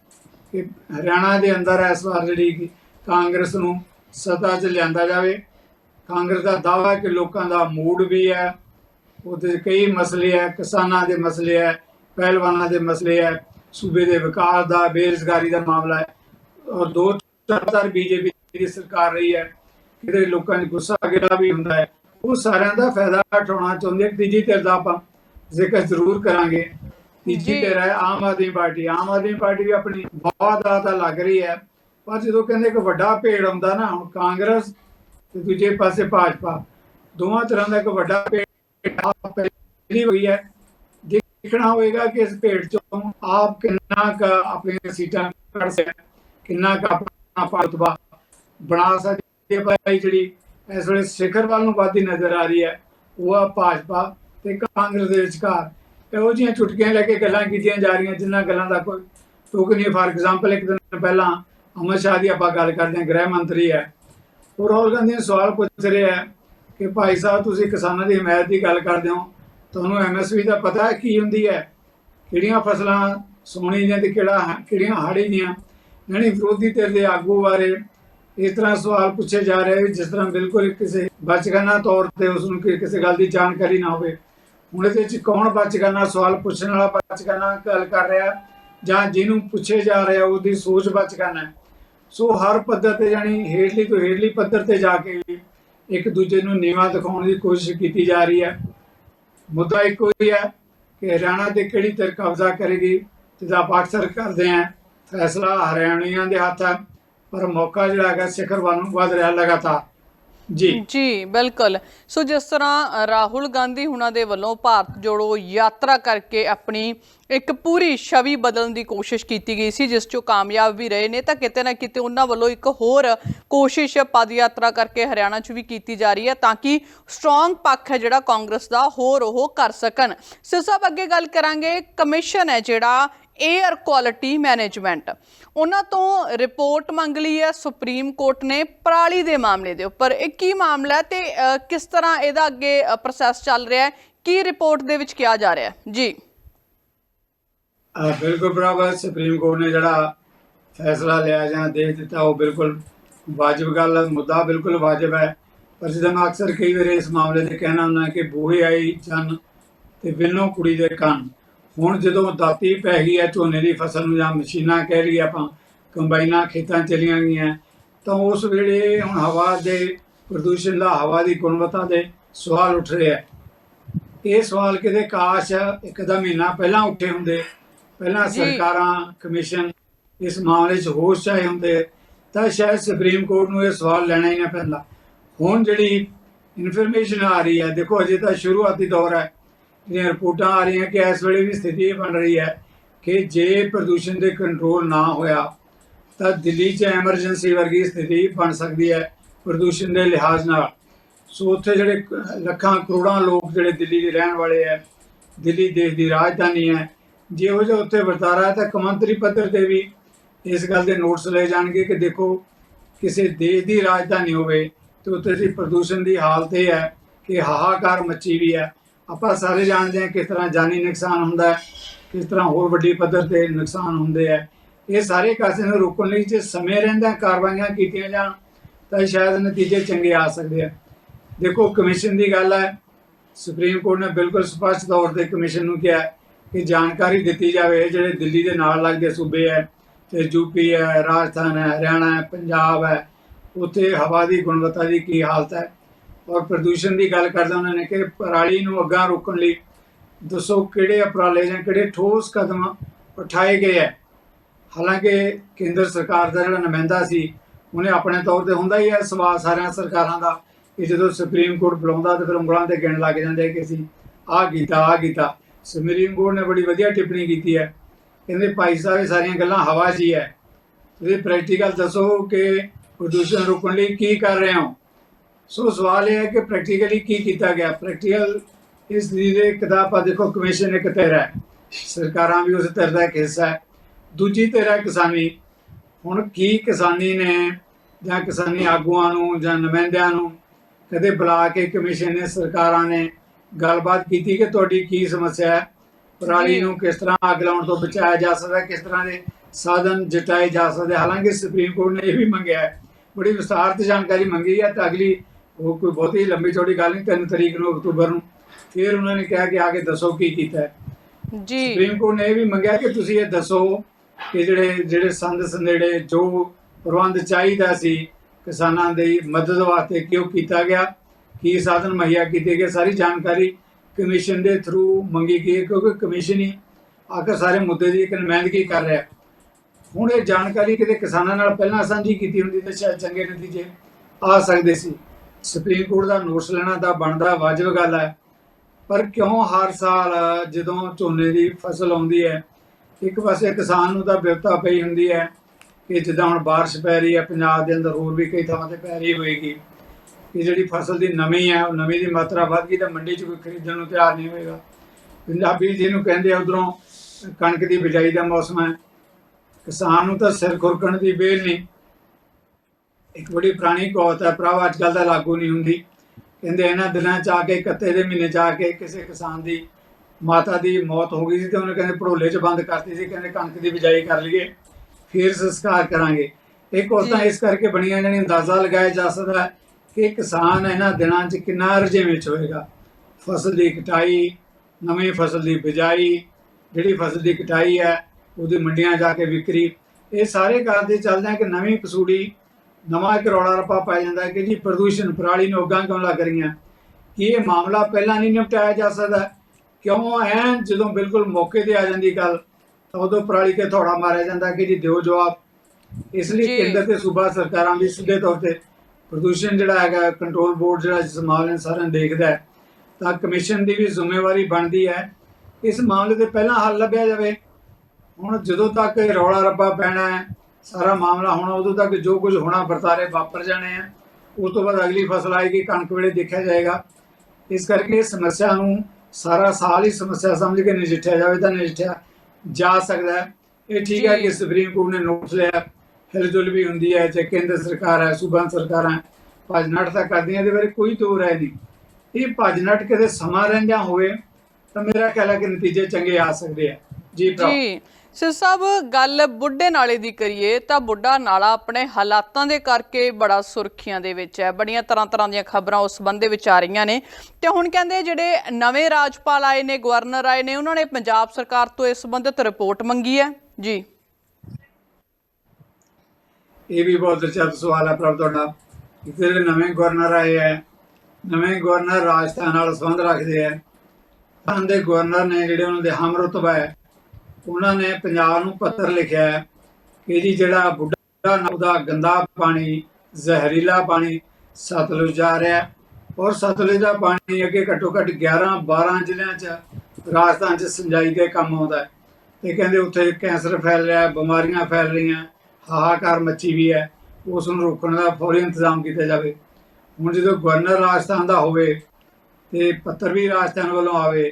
ਕਿ ਹਰਿਆਣਾ ਦੇ ਅੰਦਰ ਇਸ ਵਾਰ ਜਿਹੜੀ ਕਾਂਗਰਸ ਨੂੰ ਸੱਤਾ 'ਚ ਲਿਆਂਦਾ ਜਾਵੇ। ਕਾਂਗਰਸ ਦਾ ਦਾਅਵਾ ਕਿ ਲੋਕਾਂ ਦਾ ਮੂਡ ਵੀ ਹੈ। ਉਹਦੇ ਕਈ ਮਸਲੇ ਹੈ, ਕਿਸਾਨਾਂ ਦੇ ਮਸਲੇ ਹੈ, ਪਹਿਲਵਾਨਾਂ ਦੇ ਮਸਲੇ ਹੈ, ਸੂਬੇ ਦੇ ਵਿਕਾਸ ਦਾ, ਬੇਰੁਜ਼ਗਾਰੀ ਦਾ ਮਾਮਲਾ ਹੈ। ਔਰ ਦੋ ਚਾਰ ਬੀਜੇਪੀ ਦੀ ਸਰਕਾਰ ਰਹੀ ਹੈ। ਕਿਤੇ ਲੋਕਾਂ ਨੂੰ ਗੁੱਸਾ ਗਿਲਾ ਵੀ ਹੁੰਦਾ ਹੈ। ਉਹ ਸਾਰਿਆਂ ਦਾ ਫਾਇਦਾ ਉਠਾਉਣਾ ਚਾਹੁੰਦੇ ਤੀਜੀ ਧਿਰ ਦਾ ਆਪਾਂ ਜ਼ਿਕਰ ਜ਼ਰੂਰ ਕਰਾਂਗੇ। ਤੀਜੀ। ਧਿਰ ਹੈ ਆਮ ਆਦਮੀ ਪਾਰਟੀ ਆਮ ਆਦਮੀ ਪਾਰਟੀ ਵੀ ਆਪਣੀ ਬਹੁਤ ਦਾ ਤਾਂ ਲੱਗ ਰਹੀ ਹੈ ਪਰ ਜਦੋਂ ਕਹਿੰਦੇ ਕਿ ਵੱਡਾ ਭੇੜ ਆਉਂਦਾ ਨਾ ਹੁਣ ਕਾਂਗਰਸ ਤੇ ਦੂਜੇ ਪਾਸੇ ਭਾਜਪਾ ਦੋਵਾਂ ਤਰ੍ਹਾਂ ਦਾ ਇੱਕ ਵੱਡਾ ਭੇੜ ਪਹਿਲੀ ਹੋਈ ਹੈ ਦੇਖਣਾ ਹੋਏਗਾ ਕਿ ਇਸ ਭੇੜ ਚੋਂ ਆਪ ਕਿੰਨਾ ਕੁ ਆਪਣੀਆਂ ਸੀਟਾਂ ਕੱਢ ਸਕਦੇ ਕਿੰਨਾ ਕੁ ਆਪਣਾ ਫਤਵਾ ਬਣਾ ਸਕਦੇ। ਪਰ ਜਿਹੜੀ ਇਸ ਵੇਲੇ ਸਿਖਰ ਵੱਲ ਨੂੰ ਵੱਧਦੀ ਨਜ਼ਰ ਆ ਰਹੀ ਹੈ ਉਹ ਆ ਭਾਜਪਾ ਤੇ ਕਾਂਗਰਸ ਦੇ ਵਿਚਕਾਰ ਇਹੋ ਜਿਹੀਆਂ ਚੁਟਕੀਆਂ ਲੈ ਕੇ ਗੱਲਾਂ ਕੀਤੀਆਂ ਜਾ ਰਹੀਆਂ, ਜਿਨ੍ਹਾਂ ਗੱਲਾਂ ਦਾ ਕੋਈ ਤੁਕ ਨਹੀਂ। ਫਾਰ ਐਗਜ਼ਾਮਪਲ ਇੱਕ ਦਿਨ ਪਹਿਲਾਂ ਅਮਰ ਸ਼ਾਹ ਦੀ ਆਪਾਂ ਗੱਲ ਕਰਦੇ ਹਾਂ, ਗ੍ਰਹਿ ਮੰਤਰੀ ਹੈ। ਉਹ ਰਾਹੁਲ ਗਾਂਧੀ ਨੂੰ ਸਵਾਲ ਪੁੱਛ ਰਿਹਾ ਹੈ ਕਿ ਭਾਈ ਸਾਹਿਬ, ਤੁਸੀਂ ਕਿਸਾਨਾਂ ਦੀ ਹਮਾਇਤ ਦੀ ਗੱਲ ਕਰਦੇ ਹੋ। ਤੁਹਾਨੂੰ ਐਮਐਸਪੀ ਦਾ ਪਤਾ ਹੈ ਕੀ ਹੁੰਦੀ ਹੈ? ਕਿਹੜੀਆਂ ਫਸਲਾਂ ਸੋਹਣੀ ਦੀਆਂ ਤੇ ਕਿਹੜਾ ਕਿਹੜੀਆਂ ਹਾੜੀ ਦੀਆਂ? ਯਾਨੀ ਵਿਰੋਧੀ ਧਿਰ ਦੇ ਆਗੂ ਬਾਰੇ ਇਸ ਤਰ੍ਹਾਂ ਸਵਾਲ ਪੁੱਛੇ ਜਾ ਰਹੇ, ਜਿਸ ਤਰ੍ਹਾਂ ਬਿਲਕੁਲ ਕਿਸੇ ਬਚਗਨਾ ਤੌਰ ਤੇ ਉਸ ਨੂੰ ਕਿਸੇ ਗੱਲ ਦੀ ਜਾਣਕਾਰੀ ਨਾ ਹੋਵੇ। ਹੁਣ ਇਹਦੇ ਵਿੱਚ ਕੌਣ ਬਚਗਾਨਾ ਸਵਾਲ ਪੁੱਛਣ ਵਾਲਾ ਬਚਗਾਨਾ ਗੱਲ ਕਰ ਰਿਹਾ ਜਾਂ ਜਿਹਨੂੰ ਪੁੱਛੇ ਜਾ ਰਿਹਾ ਉਹਦੀ ਸੋਚ ਬਚਗਾਨਾ ਹੈ ਸੋ ਹਰ ਪੱਧਰ ਤੇ ਜਾਨੀ ਹੇਠਲੀ ਤੋਂ ਹੇਠਲੀ ਪੱਧਰ ਤੇ ਜਾ ਕੇ ਵੀ ਇੱਕ ਦੂਜੇ ਨੂੰ ਨੀਵਾਂ ਦਿਖਾਉਣ ਦੀ ਕੋਸ਼ਿਸ਼ ਕੀਤੀ ਜਾ ਰਹੀ ਹੈ। ਮੁੱਦਾ ਇੱਕੋ ਹੀ ਹੈ ਕਿ ਹਰਿਆਣਾ ਤੇ ਕਿਹੜੀ ਤਰ ਕਬਜ਼ਾ ਕਰੇਗੀ ਜਿਹਦਾ ਆਪਾਂ ਅਕਸਰ ਕਰਦੇ ਆਂ ਫੈਸਲਾ ਹਰਿਆਣੀਆਂ ਦੇ ਹੱਥ ਹੈ, ਪਰ ਮੌਕਾ ਜਿਹੜਾ ਹੈਗਾ ਸਿਖਰ ਵੱਲ ਨੂੰ ਵਧ ਰਿਹਾ ਲਗਾਤਾਰ। ਜੀ। ਜੀ, ਬਿਲਕੁਲ। ਸੋ ਜਿਸ ਤਰ੍ਹਾਂ ਰਾਹੁਲ ਗਾਂਧੀ ਹੁਣਾਂ ਦੇ ਵੱਲੋਂ ਭਾਰਤ ਜੋੜੋ ਯਾਤਰਾ ਕਰਕੇ ਆਪਣੀ ਇੱਕ ਪੂਰੀ ਛਵੀ ਬਦਲਣ ਦੀ ਕੋਸ਼ਿਸ਼ ਕੀਤੀ ਗਈ ਸੀ, ਜਿਸ 'ਚੋਂ ਕਾਮਯਾਬ ਵੀ ਰਹੇ ਨੇ, ਤਾਂ ਕਿਤੇ ਨਾ ਕਿਤੇ ਉਹਨਾਂ ਵੱਲੋਂ ਇੱਕ ਹੋਰ ਕੋਸ਼ਿਸ਼ ਪਦ ਯਾਤਰਾ ਕਰਕੇ ਹਰਿਆਣਾ 'ਚ ਵੀ ਕੀਤੀ ਜਾ ਰਹੀ ਹੈ, ਤਾਂ ਕਿ ਸਟਰੋਂਗ ਪੱਖ ਹੈ ਜਿਹੜਾ ਕਾਂਗਰਸ ਦਾ, ਹੋਰ ਉਹ ਕਰ ਸਕਣ। ਸੋ ਸਭ ਅੱਗੇ ਗੱਲ ਕਰਾਂਗੇ, ਕਮਿਸ਼ਨ ਹੈ ਜਿਹੜਾ 에ਅਰ ਕੁਆਲਿਟੀ ਮੈਨੇਜਮੈਂਟ ਉਹਨਾਂ ਤੋਂ ਰਿਪੋਰਟ ਮੰਗ ਲਈ ਹੈ ਸੁਪਰੀਮ ਕੋਰਟ ਨੇ ਪਰਾਲੀ ਦੇ ਮਾਮਲੇ ਦੇ ਉੱਪਰ। ਇਹ ਕੀ ਮਾਮਲਾ ਤੇ ਕਿਸ ਤਰ੍ਹਾਂ ਇਹਦਾ ਅੱਗੇ ਪ੍ਰੋਸੈਸ ਚੱਲ ਰਿਹਾ ਹੈ? ਕੀ ਰਿਪੋਰਟ ਦੇ ਵਿੱਚ ਕਿਹਾ ਜਾ ਰਿਹਾ ਹੈ? ਜੀ। ਬਿਲਕੁਲ ਬਰਾਬਰ। ਸੁਪਰੀਮ ਕੋਰਟ ਨੇ ਜਿਹੜਾ ਫੈਸਲਾ ਲਿਆ ਜਾਂ ਦੇ ਦਿੱਤਾ, ਉਹ ਬਿਲਕੁਲ ਵਾਜਬ ਗੱਲ ਮੁੱਦਾ ਬਿਲਕੁਲ ਵਾਜਬ ਹੈ। ਪਰ ਜਿੱਦਾਂ ਮੈਂ ਅਕਸਰ ਕਈ ਵਾਰ ਇਸ ਮਾਮਲੇ ਤੇ ਕਹਿਣਾ ਹੁੰਦਾ ਕਿ ਬੂਹੇ ਆਈ ਚੰਨ ਤੇ ਵਿੰਨੋ ਕੁੜੀ ਦੇ ਕੰਨ। ਹੁਣ ਜਦੋਂ ਦਾਤੀ ਪੈ ਗਈ ਹੈ ਝੋਨੇ ਦੀ ਫਸਲ ਨੂੰ ਜਾਂ ਮਸ਼ੀਨਾਂ ਕਹਿ ਲਈਏ ਆਪਾਂ ਕੰਬਾਈਨਾਂ ਖੇਤਾਂ ਚਲੀਆਂ ਗਈਆਂ ਤਾਂ ਉਸ ਵੇਲੇ ਹੁਣ ਹਵਾ ਦੇ ਪ੍ਰਦੂਸ਼ਣ ਦਾ ਹਵਾ ਦੀ ਗੁਣਵੱਤਾ ਦੇ ਸਵਾਲ ਉੱਠ ਰਹੇ ਆ ਇਹ ਸਵਾਲ ਕਿਤੇ ਕਾਸ਼ ਇੱਕ ਅੱਧਾ ਮਹੀਨਾ ਪਹਿਲਾਂ ਉੱਠੇ ਹੁੰਦੇ ਪਹਿਲਾਂ। ਸਰਕਾਰਾਂ ਕਮਿਸ਼ਨ ਇਸ ਮਾਮਲੇ 'ਚ ਹੋਸ਼ ਚਾਹੇ ਹੁੰਦੇ ਤਾਂ ਸ਼ਾਇਦ ਸੁਪਰੀਮ ਕੋਰਟ ਨੂੰ ਇਹ ਸਵਾਲ ਲੈਣਾ ਹੀ ਨਾ ਪੈਂਦਾ ਹੁਣ ਜਿਹੜੀ ਇਨਫੋਰਮੇਸ਼ਨ ਆ ਰਹੀ ਹੈ ਦੇਖੋ ਅਜੇ ਤਾਂ ਸ਼ੁਰੂਆਤੀ ਦੌਰ ਹੈ ਜਿਹੜੀਆਂ ਰਿਪੋਰਟਾਂ ਆ ਰਹੀਆਂ ਕਿ ਇਸ ਵੇਲੇ ਵੀ ਸਥਿਤੀ ਇਹ ਬਣ ਰਹੀ ਹੈ ਕਿ ਜੇ ਪ੍ਰਦੂਸ਼ਣ ਦੇ ਕੰਟਰੋਲ ਨਾ ਹੋਇਆ, ਤਾਂ ਦਿੱਲੀ 'ਚ ਐਮਰਜੈਂਸੀ ਵਰਗੀ ਸਥਿਤੀ ਬਣ ਸਕਦੀ ਹੈ ਪ੍ਰਦੂਸ਼ਣ ਦੇ ਲਿਹਾਜ਼ ਨਾਲ। ਸੋ ਉੱਥੇ ਜਿਹੜੇ ਲੱਖਾਂ, ਕਰੋੜਾਂ ਲੋਕ ਜਿਹੜੇ ਦਿੱਲੀ ਦੇ ਰਹਿਣ ਵਾਲੇ ਹੈ, ਦਿੱਲੀ ਦੇਸ਼ ਦੀ ਰਾਜਧਾਨੀ ਹੈ, ਜੇ ਉਹ ਜਿਹਾ ਉੱਥੇ ਵਰਤਾਰਾ ਹੈ, ਤਾਂ ਕਮੰਤਰੀ ਪੱਧਰ ਤੇ ਵੀ ਇਸ ਗੱਲ ਦੇ ਨੋਟਸ ਲਏ ਜਾਣਗੇ ਕਿ ਦੇਖੋ, ਕਿਸੇ ਦੇਸ਼ ਦੀ ਰਾਜਧਾਨੀ ਹੋਵੇ, ਤੇ ਉੱਥੇ ਦੀ ਪ੍ਰਦੂਸ਼ਣ ਦੀ ਹਾਲਤ ਇਹ ਹੈ ਕਿ ਹਾਹਾਕਾਰ ਮੱਚੀ ਵੀ ਹੈ। ਆਪਾਂ ਸਾਰੇ ਜਾਣਦੇ ਹਾਂ ਕਿਸ ਤਰ੍ਹਾਂ ਜਾਨੀ ਨੁਕਸਾਨ ਹੁੰਦਾ ਹੈ, ਕਿਸ ਤਰ੍ਹਾਂ ਹੋਰ ਵੱਡੀ ਪੱਧਰ ਤੇ ਨੁਕਸਾਨ ਹੁੰਦੇ ਹੈ। ਇਹ ਸਾਰੇ ਕਾਸੇ ਨੂੰ ਰੋਕਣ ਲਈ ਜੇ ਸਮੇਂ ਰਹਿੰਦਾ, ਕਾਰਵਾਈਆਂ ਕੀਤੀਆਂ ਜਾਣ, ਤਾਂ ਸ਼ਾਇਦ ਨਤੀਜੇ ਚੰਗੇ ਆ ਸਕਦੇ ਆ। ਦੇਖੋ, ਕਮਿਸ਼ਨ ਦੀ ਗੱਲ ਹੈ, ਸੁਪਰੀਮ ਕੋਰਟ ਨੇ ਬਿਲਕੁਲ ਸਪਸ਼ਟ ਤੌਰ ਤੇ ਕਮਿਸ਼ਨ ਨੂੰ ਕਿਹਾ ਕਿ ਜਾਣਕਾਰੀ ਦਿੱਤੀ ਜਾਵੇ ਜਿਹੜੇ ਦਿੱਲੀ ਦੇ ਨਾਲ ਲੱਗਦੇ ਸੂਬੇ ਹੈ ਤੇ ਯੂਪੀ ਹੈ, ਰਾਜਸਥਾਨ ਹੈ, ਹਰਿਆਣਾ ਹੈ, ਪੰਜਾਬ ਹੈ, ਉੱਥੇ ਹਵਾ ਦੀ ਗੁਣਵੱਤਾ ਦੀ ਕੀ ਹਾਲਤ ਹੈ। ਔਰ ਪ੍ਰਦੂਸ਼ਣ ਦੀ ਗੱਲ ਕਰਦਾ ਉਹਨਾਂ ਨੇ ਕਿ ਪਰਾਲੀ ਨੂੰ ਅੱਗਾ ਰੋਕਣ ਲਈ ਦੱਸੋ ਕਿਹੜੇ ਉਪਰਾਲੇ ਜਾਂ ਕਿਹੜੇ ਠੋਸ ਕਦਮ ਉਠਾਏ ਗਏ ਹੈ। ਹਾਲਾਂਕਿ ਕੇਂਦਰ ਸਰਕਾਰ ਦਾ ਜਿਹੜਾ ਨੁਮਾਇੰਦਾ ਸੀ, ਉਹਨੇ ਆਪਣੇ ਤੌਰ ਤੇ ਹੁੰਦਾ ਹੀ ਹੈ ਸਵਾਲ ਸਾਰਿਆਂ ਸਰਕਾਰਾਂ ਦਾ ਕਿ ਜਦੋਂ ਸੁਪਰੀਮ ਕੋਰਟ ਬੁਲਾਉਂਦਾ ਤੇ ਫਿਰ ਉਂਗਲਾਂ ਤੇ ਗਿਣ ਲੱਗ ਜਾਂਦੇ ਕਿ ਅਸੀਂ ਆਹ ਕੀਤਾ ਆਹ ਕੀਤਾ। ਸੁਪਰੀਮ ਕੋਰਟ ਨੇ ਬੜੀ ਵਧੀਆ ਟਿੱਪਣੀ ਕੀਤੀ ਹੈ। ਕਹਿੰਦੇ ਭਾਈ ਸਾਹਿਬ, ਇਹ ਸਾਰੀਆਂ ਗੱਲਾਂ ਹਵਾ 'ਚ ਹੀ ਹੈ। ਤੁਸੀਂ ਪ੍ਰੈਕਟੀਕਲ ਦੱਸੋ ਕਿ ਪ੍ਰਦੂਸ਼ਣ ਰੋਕਣ ਲਈ ਕੀ ਕਰ ਰਹੇ ਹੋ? ਸੋ ਸਵਾਲ ਇਹ ਹੈ ਕਿ ਪ੍ਰੈਕਟੀਕਲੀ ਕੀ ਕੀਤਾ ਗਿਆ? ਪ੍ਰੈਕਟੀਕਲ ਇਸ ਦੇ ਕਿਤਾਬ ਆ ਦੇਖੋ ਕਮਿਸ਼ਨ ਇੱਕ ਹੈ। ਸਰਕਾਰਾਂ ਵੀ ਉਸ ਧਿਰ ਦਾ ਹਿੱਸਾ ਹੈ। ਦੂਜੀ ਹੈ ਕਿਸਾਨੀ। ਹੁਣ ਕੀ ਕਿਸਾਨੀ ਨੇ ਜਾਂ ਕਿਸਾਨੀ ਆਗੂਆਂ ਨੂੰ ਜਾਂ ਨੁਮਾਇੰਦਿਆਂ ਨੂੰ ਕਦੇ ਬੁਲਾ ਕੇ ਕਮਿਸ਼ਨ ਨੇ ਸਰਕਾਰਾਂ ਨੇ ਗੱਲਬਾਤ ਕੀਤੀ ਕਿ ਤੁਹਾਡੀ ਕੀ ਸਮੱਸਿਆ ਹੈ? ਪਰਾਲੀ। ਨੂੰ ਕਿਸ ਤਰ੍ਹਾਂ ਅੱਗ ਲਾਉਣ ਤੋਂ ਬਚਾਇਆ ਜਾ ਸਕਦਾ ਕਿਸ ਤਰ੍ਹਾਂ ਦੇ ਸਾਧਨ ਜਟਾਏ ਜਾ ਸਕਦੇ? ਹਾਲਾਂਕਿ ਸੁਪਰੀਮ ਕੋਰਟ ਨੇ ਇਹ ਵੀ ਮੰਗਿਆ ਹੈ। ਬੜੀ ਵਿਸਤਾਰਤ ਜਾਣਕਾਰੀ ਮੰਗੀ ਹੈ ਤਾਂ ਅਗਲੀ ਉਹ ਕੋਈ ਬਹੁਤੀ ਲੰਬੀ ਚੌੜੀ ਗੱਲ ਨਹੀਂ 3 ਤਰੀਕ ਨੂੰ ਅਕਤੂਬਰ ਨੂੰ। ਫਿਰ ਉਹਨਾਂ ਨੇ ਕਿਹਾ ਕਿ ਆ ਕੇ ਦੱਸੋ ਕੀ ਕੀਤਾ ਜੀ। ਸੁਪਰੀਮ ਕੋਰਟ ਨੇ ਇਹ ਵੀ ਮੰਗਿਆ ਕਿ ਤੁਸੀਂ ਇਹ ਦੱਸੋ ਕਿ ਜਿਹੜੇ ਜਿਹੜੇ ਸੰਦ ਸੰਦੇੜੇ ਜੋ ਪ੍ਰਬੰਧ ਚਾਹੀਦਾ ਸੀ ਕਿਸਾਨਾਂ ਦੀ ਮਦਦ ਵਾਸਤੇ ਕਿਉਂ ਕੀਤਾ ਗਿਆ ਕੀ ਸਾਧਨ ਮੁਹੱਈਆ ਕੀਤੇ ਗਏ ਸਾਰੀ ਜਾਣਕਾਰੀ ਕਮਿਸ਼ਨ ਦੇ ਥਰੂ ਮੰਗੀ ਗਈ ਕਿਉਂਕਿ ਕਮਿਸ਼ਨ ਹੀ ਆਖਰ ਸਾਰੇ ਮੁੱਦੇ ਦੀ ਇੱਕ ਨੁਮਾਇੰਦਗੀ ਕਰ ਰਿਹਾ ਹੁਣ ਇਹ ਜਾਣਕਾਰੀ ਕਿਤੇ ਕਿਸਾਨਾਂ ਨਾਲ ਪਹਿਲਾਂ ਸਾਂਝੀ ਕੀਤੀ ਹੁੰਦੀ ਤਾਂ ਸ਼ਾਇਦ ਚੰਗੇ ਨਤੀਜੇ ਆ ਸਕਦੇ ਸੀ। ਸੁਪਰੀਮ ਕੋਰਟ ਦਾ ਨੋਟਿਸ ਲੈਣਾ ਤਾਂ ਬਣਦਾ ਵਾਜਬ ਗੱਲ ਹੈ। ਪਰ ਕਿਉਂ ਹਰ ਸਾਲ ਜਦੋਂ ਝੋਨੇ ਦੀ ਫਸਲ ਆਉਂਦੀ ਹੈ, ਇੱਕ ਪਾਸੇ ਕਿਸਾਨ ਨੂੰ ਤਾਂ ਬਿਪਤਾ ਪਈ ਹੁੰਦੀ ਹੈ ਕਿ ਜਿੱਦਾਂ ਹੁਣ ਬਾਰਿਸ਼ ਪੈ ਰਹੀ ਹੈ, ਪੰਜਾਬ ਦੇ ਅੰਦਰ ਹੋਰ ਵੀ ਕਈ ਥਾਵਾਂ ਤੇ ਪੈ ਰਹੀ ਹੋਏਗੀ ਕਿ ਜਿਹੜੀ ਫਸਲ ਦੀ ਨਮੀ ਹੈ, ਉਹ ਨਮੀ ਦੀ ਮਾਤਰਾ ਵੱਧ ਗਈ ਤਾਂ ਮੰਡੀ 'ਚ ਕੋਈ ਖਰੀਦਣ ਨੂੰ ਤਿਆਰ ਨਹੀਂ ਹੋਏਗਾ। ਪੰਜਾਬੀ ਜਿਹਨੂੰ ਕਹਿੰਦੇ ਆ ਉਧਰੋਂ ਕਣਕ ਦੀ ਬਿਜਾਈ ਦਾ ਮੌਸਮ ਹੈ। ਕਿਸਾਨ ਨੂੰ ਤਾਂ ਸਿਰ ਖੁਰਕਣ ਦੀ ਵੇਲ ਨਹੀਂ। ਇੱਕ ਬੜੀ ਪੁਰਾਣੀ ਕਹਾਵਤ ਹੈ ਭਰਾਵਾ ਅੱਜ ਕੱਲ੍ਹ ਤਾਂ ਲਾਗੂ ਨਹੀਂ ਹੁੰਦੀ। ਕਹਿੰਦੇ ਇਹਨਾਂ ਦਿਨਾਂ ਚ ਆ ਕੇ ਕੱਤੇ ਦੇ ਮਹੀਨੇ ਚ ਆ ਕੇ ਕਿਸੇ ਕਿਸਾਨ ਦੀ ਮਾਤਾ ਦੀ ਮੌਤ ਹੋ ਗਈ ਸੀ ਤੇ ਉਹਨੇ ਕਹਿੰਦੇ ਭੜੋਲੇ ਚ ਬੰਦ ਕਰਤੀ ਸੀ ਕਹਿੰਦੇ ਕਣਕ ਦੀ ਬਿਜਾਈ ਕਰ ਲਈਏ ਫਿਰ ਸੰਸਕਾਰ ਕਰਾਂਗੇ। ਇਹ ਜੀ। ਇਸ ਕਰਕੇ ਬਣੀਆਂ ਜਾਣੀ ਅੰਦਾਜ਼ਾ ਲਗਾਇਆ ਜਾ ਸਕਦਾ ਹੈ ਕਿ ਕਿਸਾਨ ਇਹਨਾਂ ਦਿਨਾਂ ਚ ਕਿੰਨਾ ਰਜੇ ਵਿੱਚ ਹੋਏਗਾ। ਫਸਲ ਦੀ ਕਟਾਈ ਨਵੀਂ ਫਸਲ ਦੀ ਬਿਜਾਈ ਜਿਹੜੀ ਫਸਲ ਦੀ ਕਟਾਈ ਹੈ ਉਹਦੀ ਮੰਡੀਆਂ ਜਾ ਕੇ ਵਿਕਰੀ ਇਹ ਸਾਰੇ ਕਰਦੇ ਚੱਲਦੇ ਆ ਕਿ ਨਵੀਂ ਕਸੂੜੀ ਨਵਾਂ ਇੱਕ ਰੌਲਾ ਰੱਪਾ ਪੈ ਜਾਂਦਾ ਹੈ ਕਿ ਜੀ ਪ੍ਰਦੂਸ਼ਣ ਪਰਾਲੀ ਨੂੰ ਅੱਗਾਂ ਕਿਉਂ ਲੱਗ ਰਹੀਆਂ? ਕੀ ਇਹ ਮਾਮਲਾ ਪਹਿਲਾਂ ਨਹੀਂ ਨਿਪਟਾਇਆ ਜਾ ਸਕਦਾ? ਕਿਉਂ ਐ ਜਦੋਂ ਬਿਲਕੁਲ ਮੌਕੇ ਤੇ ਆ ਜਾਂਦੀ ਗੱਲ ਤਾਂ ਉਦੋਂ ਪਰਾਲੀ ਤੇ ਥੋੜਾ ਮਾਰਿਆ ਜਾਂਦਾ ਕਿ ਜੀ ਦਿਓ ਜਵਾਬ। ਇਸ ਲਈ। ਕੇਂਦਰ ਤੇ ਸੂਬਾ ਸਰਕਾਰਾਂ ਵੀ ਸਿੱਧੇ ਤੌਰ ਤੇ ਪ੍ਰਦੂਸ਼ਣ ਜਿਹੜਾ ਹੈਗਾ ਕੰਟਰੋਲ ਬੋਰਡ ਜਿਹੜਾ ਇਸ ਮਾਮਲੇ ਨੂੰ ਸਾਰਿਆਂ ਨੂੰ ਦੇਖਦਾ ਤਾਂ ਕਮਿਸ਼ਨ ਦੀ ਵੀ ਜ਼ਿੰਮੇਵਾਰੀ ਬਣਦੀ ਹੈ। ਇਸ ਮਾਮਲੇ ਤੇ ਪਹਿਲਾਂ ਹੱਲ ਲੱਭਿਆ ਜਾਵੇ। ਹੁਣ ਜਦੋਂ ਤੱਕ ਇਹ ਰੌਲਾ ਰੱਪਾ ਪੈਣਾ ਹੈ ਸਾਰਾ ਮਾਮਲਾ ਹੋਣਾ ਉਦੋਂ ਤੱਕ ਜੋ ਕੁਝ ਹੋਣਾ ਵਰਤਾਰੇ ਵਾਪਰ ਜਾਣੇ ਆ ਉਸ ਤੋਂ ਬਾਅਦ ਅਗਲੀ ਫਸਲ ਆਏਗੀ ਕਣਕ ਵੇਲੇ ਦੇਖਿਆ ਜਾਏਗਾ। ਇਸ ਕਰਕੇ ਇਸ ਸਮੱਸਿਆ ਨੂੰ ਸਾਰਾ ਸਾਲ ਹੀ ਸਮੱਸਿਆ ਸਮਝ ਕੇ ਨਜਿੱਠਿਆ ਜਾਵੇ ਤਾਂ ਨਜਿੱਠਿਆ ਜਾ ਸਕਦਾ ਹੈ। ਇਹ ਠੀਕ ਹੈ ਜੀ। ਕਿ ਸੁਪਰੀਮ ਕੋਰਟ ਨੇ ਨੋਟਿਸ ਲਿਆ ਹਿਲਜੁਲ ਵੀ ਹੁੰਦੀ ਹੈ ਚਾਹੇ ਕੇਂਦਰ ਸਰਕਾਰ ਹੈ ਸੂਬਾ ਸਰਕਾਰਾਂ ਹੈ, ਭੱਜ ਨੱਠ ਤਾਂ ਕਰਦੀਆਂ ਇਹਦੇ ਬਾਰੇ ਕੋਈ ਦੋ ਰਾਏ ਨਹੀਂ। ਇਹ ਭੱਜ ਨੱਠ ਕਿਤੇ ਸਮਾਂ ਰਹਿੰਦਿਆਂ ਹੋਵੇ ਤਾਂ ਮੇਰਾ ਖਿਆਲ ਹੈ ਕਿ ਨਤੀਜੇ ਚੰਗੇ ਆ ਸਕਦੇ ਆ। ਜੀ ਜੀ। ਸਿਰ ਸਾਹਿਬ ਗੱਲ ਬੁੱਢੇ ਨਾਲੇ ਦੀ ਕਰੀਏ ਤਾਂ ਬੁੱਢਾ ਨਾਲਾ ਆਪਣੇ ਹਾਲਾਤਾਂ ਦੇ ਕਰਕੇ ਬੜਾ ਸੁਰਖੀਆਂ ਦੇ ਵਿੱਚ ਹੈ। ਬੜੀਆਂ ਤਰ੍ਹਾਂ ਤਰ੍ਹਾਂ ਦੀਆਂ ਖਬਰਾਂ ਉਸ ਸੰਬੰਧ ਦੇ ਵਿੱਚ ਆ ਰਹੀਆਂ ਨੇ। ਤੇ ਹੁਣ ਕਹਿੰਦੇ ਜਿਹੜੇ ਨਵੇਂ ਰਾਜਪਾਲ ਆਏ ਨੇ, ਗਵਰਨਰ ਆਏ ਨੇ, ਉਹਨਾਂ ਨੇ ਪੰਜਾਬ ਸਰਕਾਰ ਤੋਂ ਇਸ ਸੰਬੰਧਿਤ ਰਿਪੋਰਟ ਮੰਗੀ ਹੈ। ਜੀ। ਇਹ ਵੀ ਬਹੁਤ ਦਿਲਚਸਪ ਸਵਾਲ ਹੈ ਪ੍ਰਭ ਤੁਹਾਡਾ ਜਿਹੜੇ ਨਵੇਂ ਗਵਰਨਰ ਆਏ ਹੈ, ਨਵੇਂ ਗਵਰਨਰ ਰਾਜਸਥਾਨ ਨਾਲ ਸੰਬੰਧ ਰੱਖਦੇ ਹੈ। ਰਾਜਸਥਾਨ ਦੇ ਗਵਰਨਰ ਨੇ ਜਿਹੜੇ ਉਹਨਾਂ ਦੇ ਹਮ ਹੈ ਉਹਨਾਂ ਨੇ ਪੰਜਾਬ ਨੂੰ ਪੱਤਰ ਲਿਖਿਆ ਹੈ ਕਿ ਜੀ ਜਿਹੜਾ ਬੁੱਢਾ ਨਦੀ ਦਾ ਗੰਦਾ ਪਾਣੀ, ਜ਼ਹਿਰੀਲਾ ਪਾਣੀ ਸਤਲੁਜ ਜਾ ਰਿਹਾ ਔਰ ਸਤਲੁਜ ਦਾ ਪਾਣੀ ਅੱਗੇ ਘੱਟੋ ਘੱਟ 11 12 ਜ਼ਿਲ੍ਹਿਆਂ 'ਚ, ਰਾਜਸਥਾਨ 'ਚ ਸਿੰਜਾਈ ਦੇ ਕੰਮ ਆਉਂਦਾ ਹੈ ਤੇ ਕਹਿੰਦੇ ਉੱਥੇ ਕੈਂਸਰ ਫੈਲ ਰਿਹਾ ਬਿਮਾਰੀਆਂ ਫੈਲ ਰਹੀਆਂ ਹਾਹਾਕਾਰ ਮੱਚੀ ਵੀ ਹੈ, ਉਸ ਨੂੰ ਰੋਕਣ ਦਾ ਫੌਰੀ ਇੰਤਜ਼ਾਮ ਕੀਤਾ ਜਾਵੇ। ਹੁਣ ਜਦੋਂ ਗਵਰਨਰ ਰਾਜਸਥਾਨ ਦਾ ਹੋਵੇ ਤੇ ਪੱਤਰ ਵੀ ਰਾਜਸਥਾਨ ਵੱਲੋਂ ਆਵੇ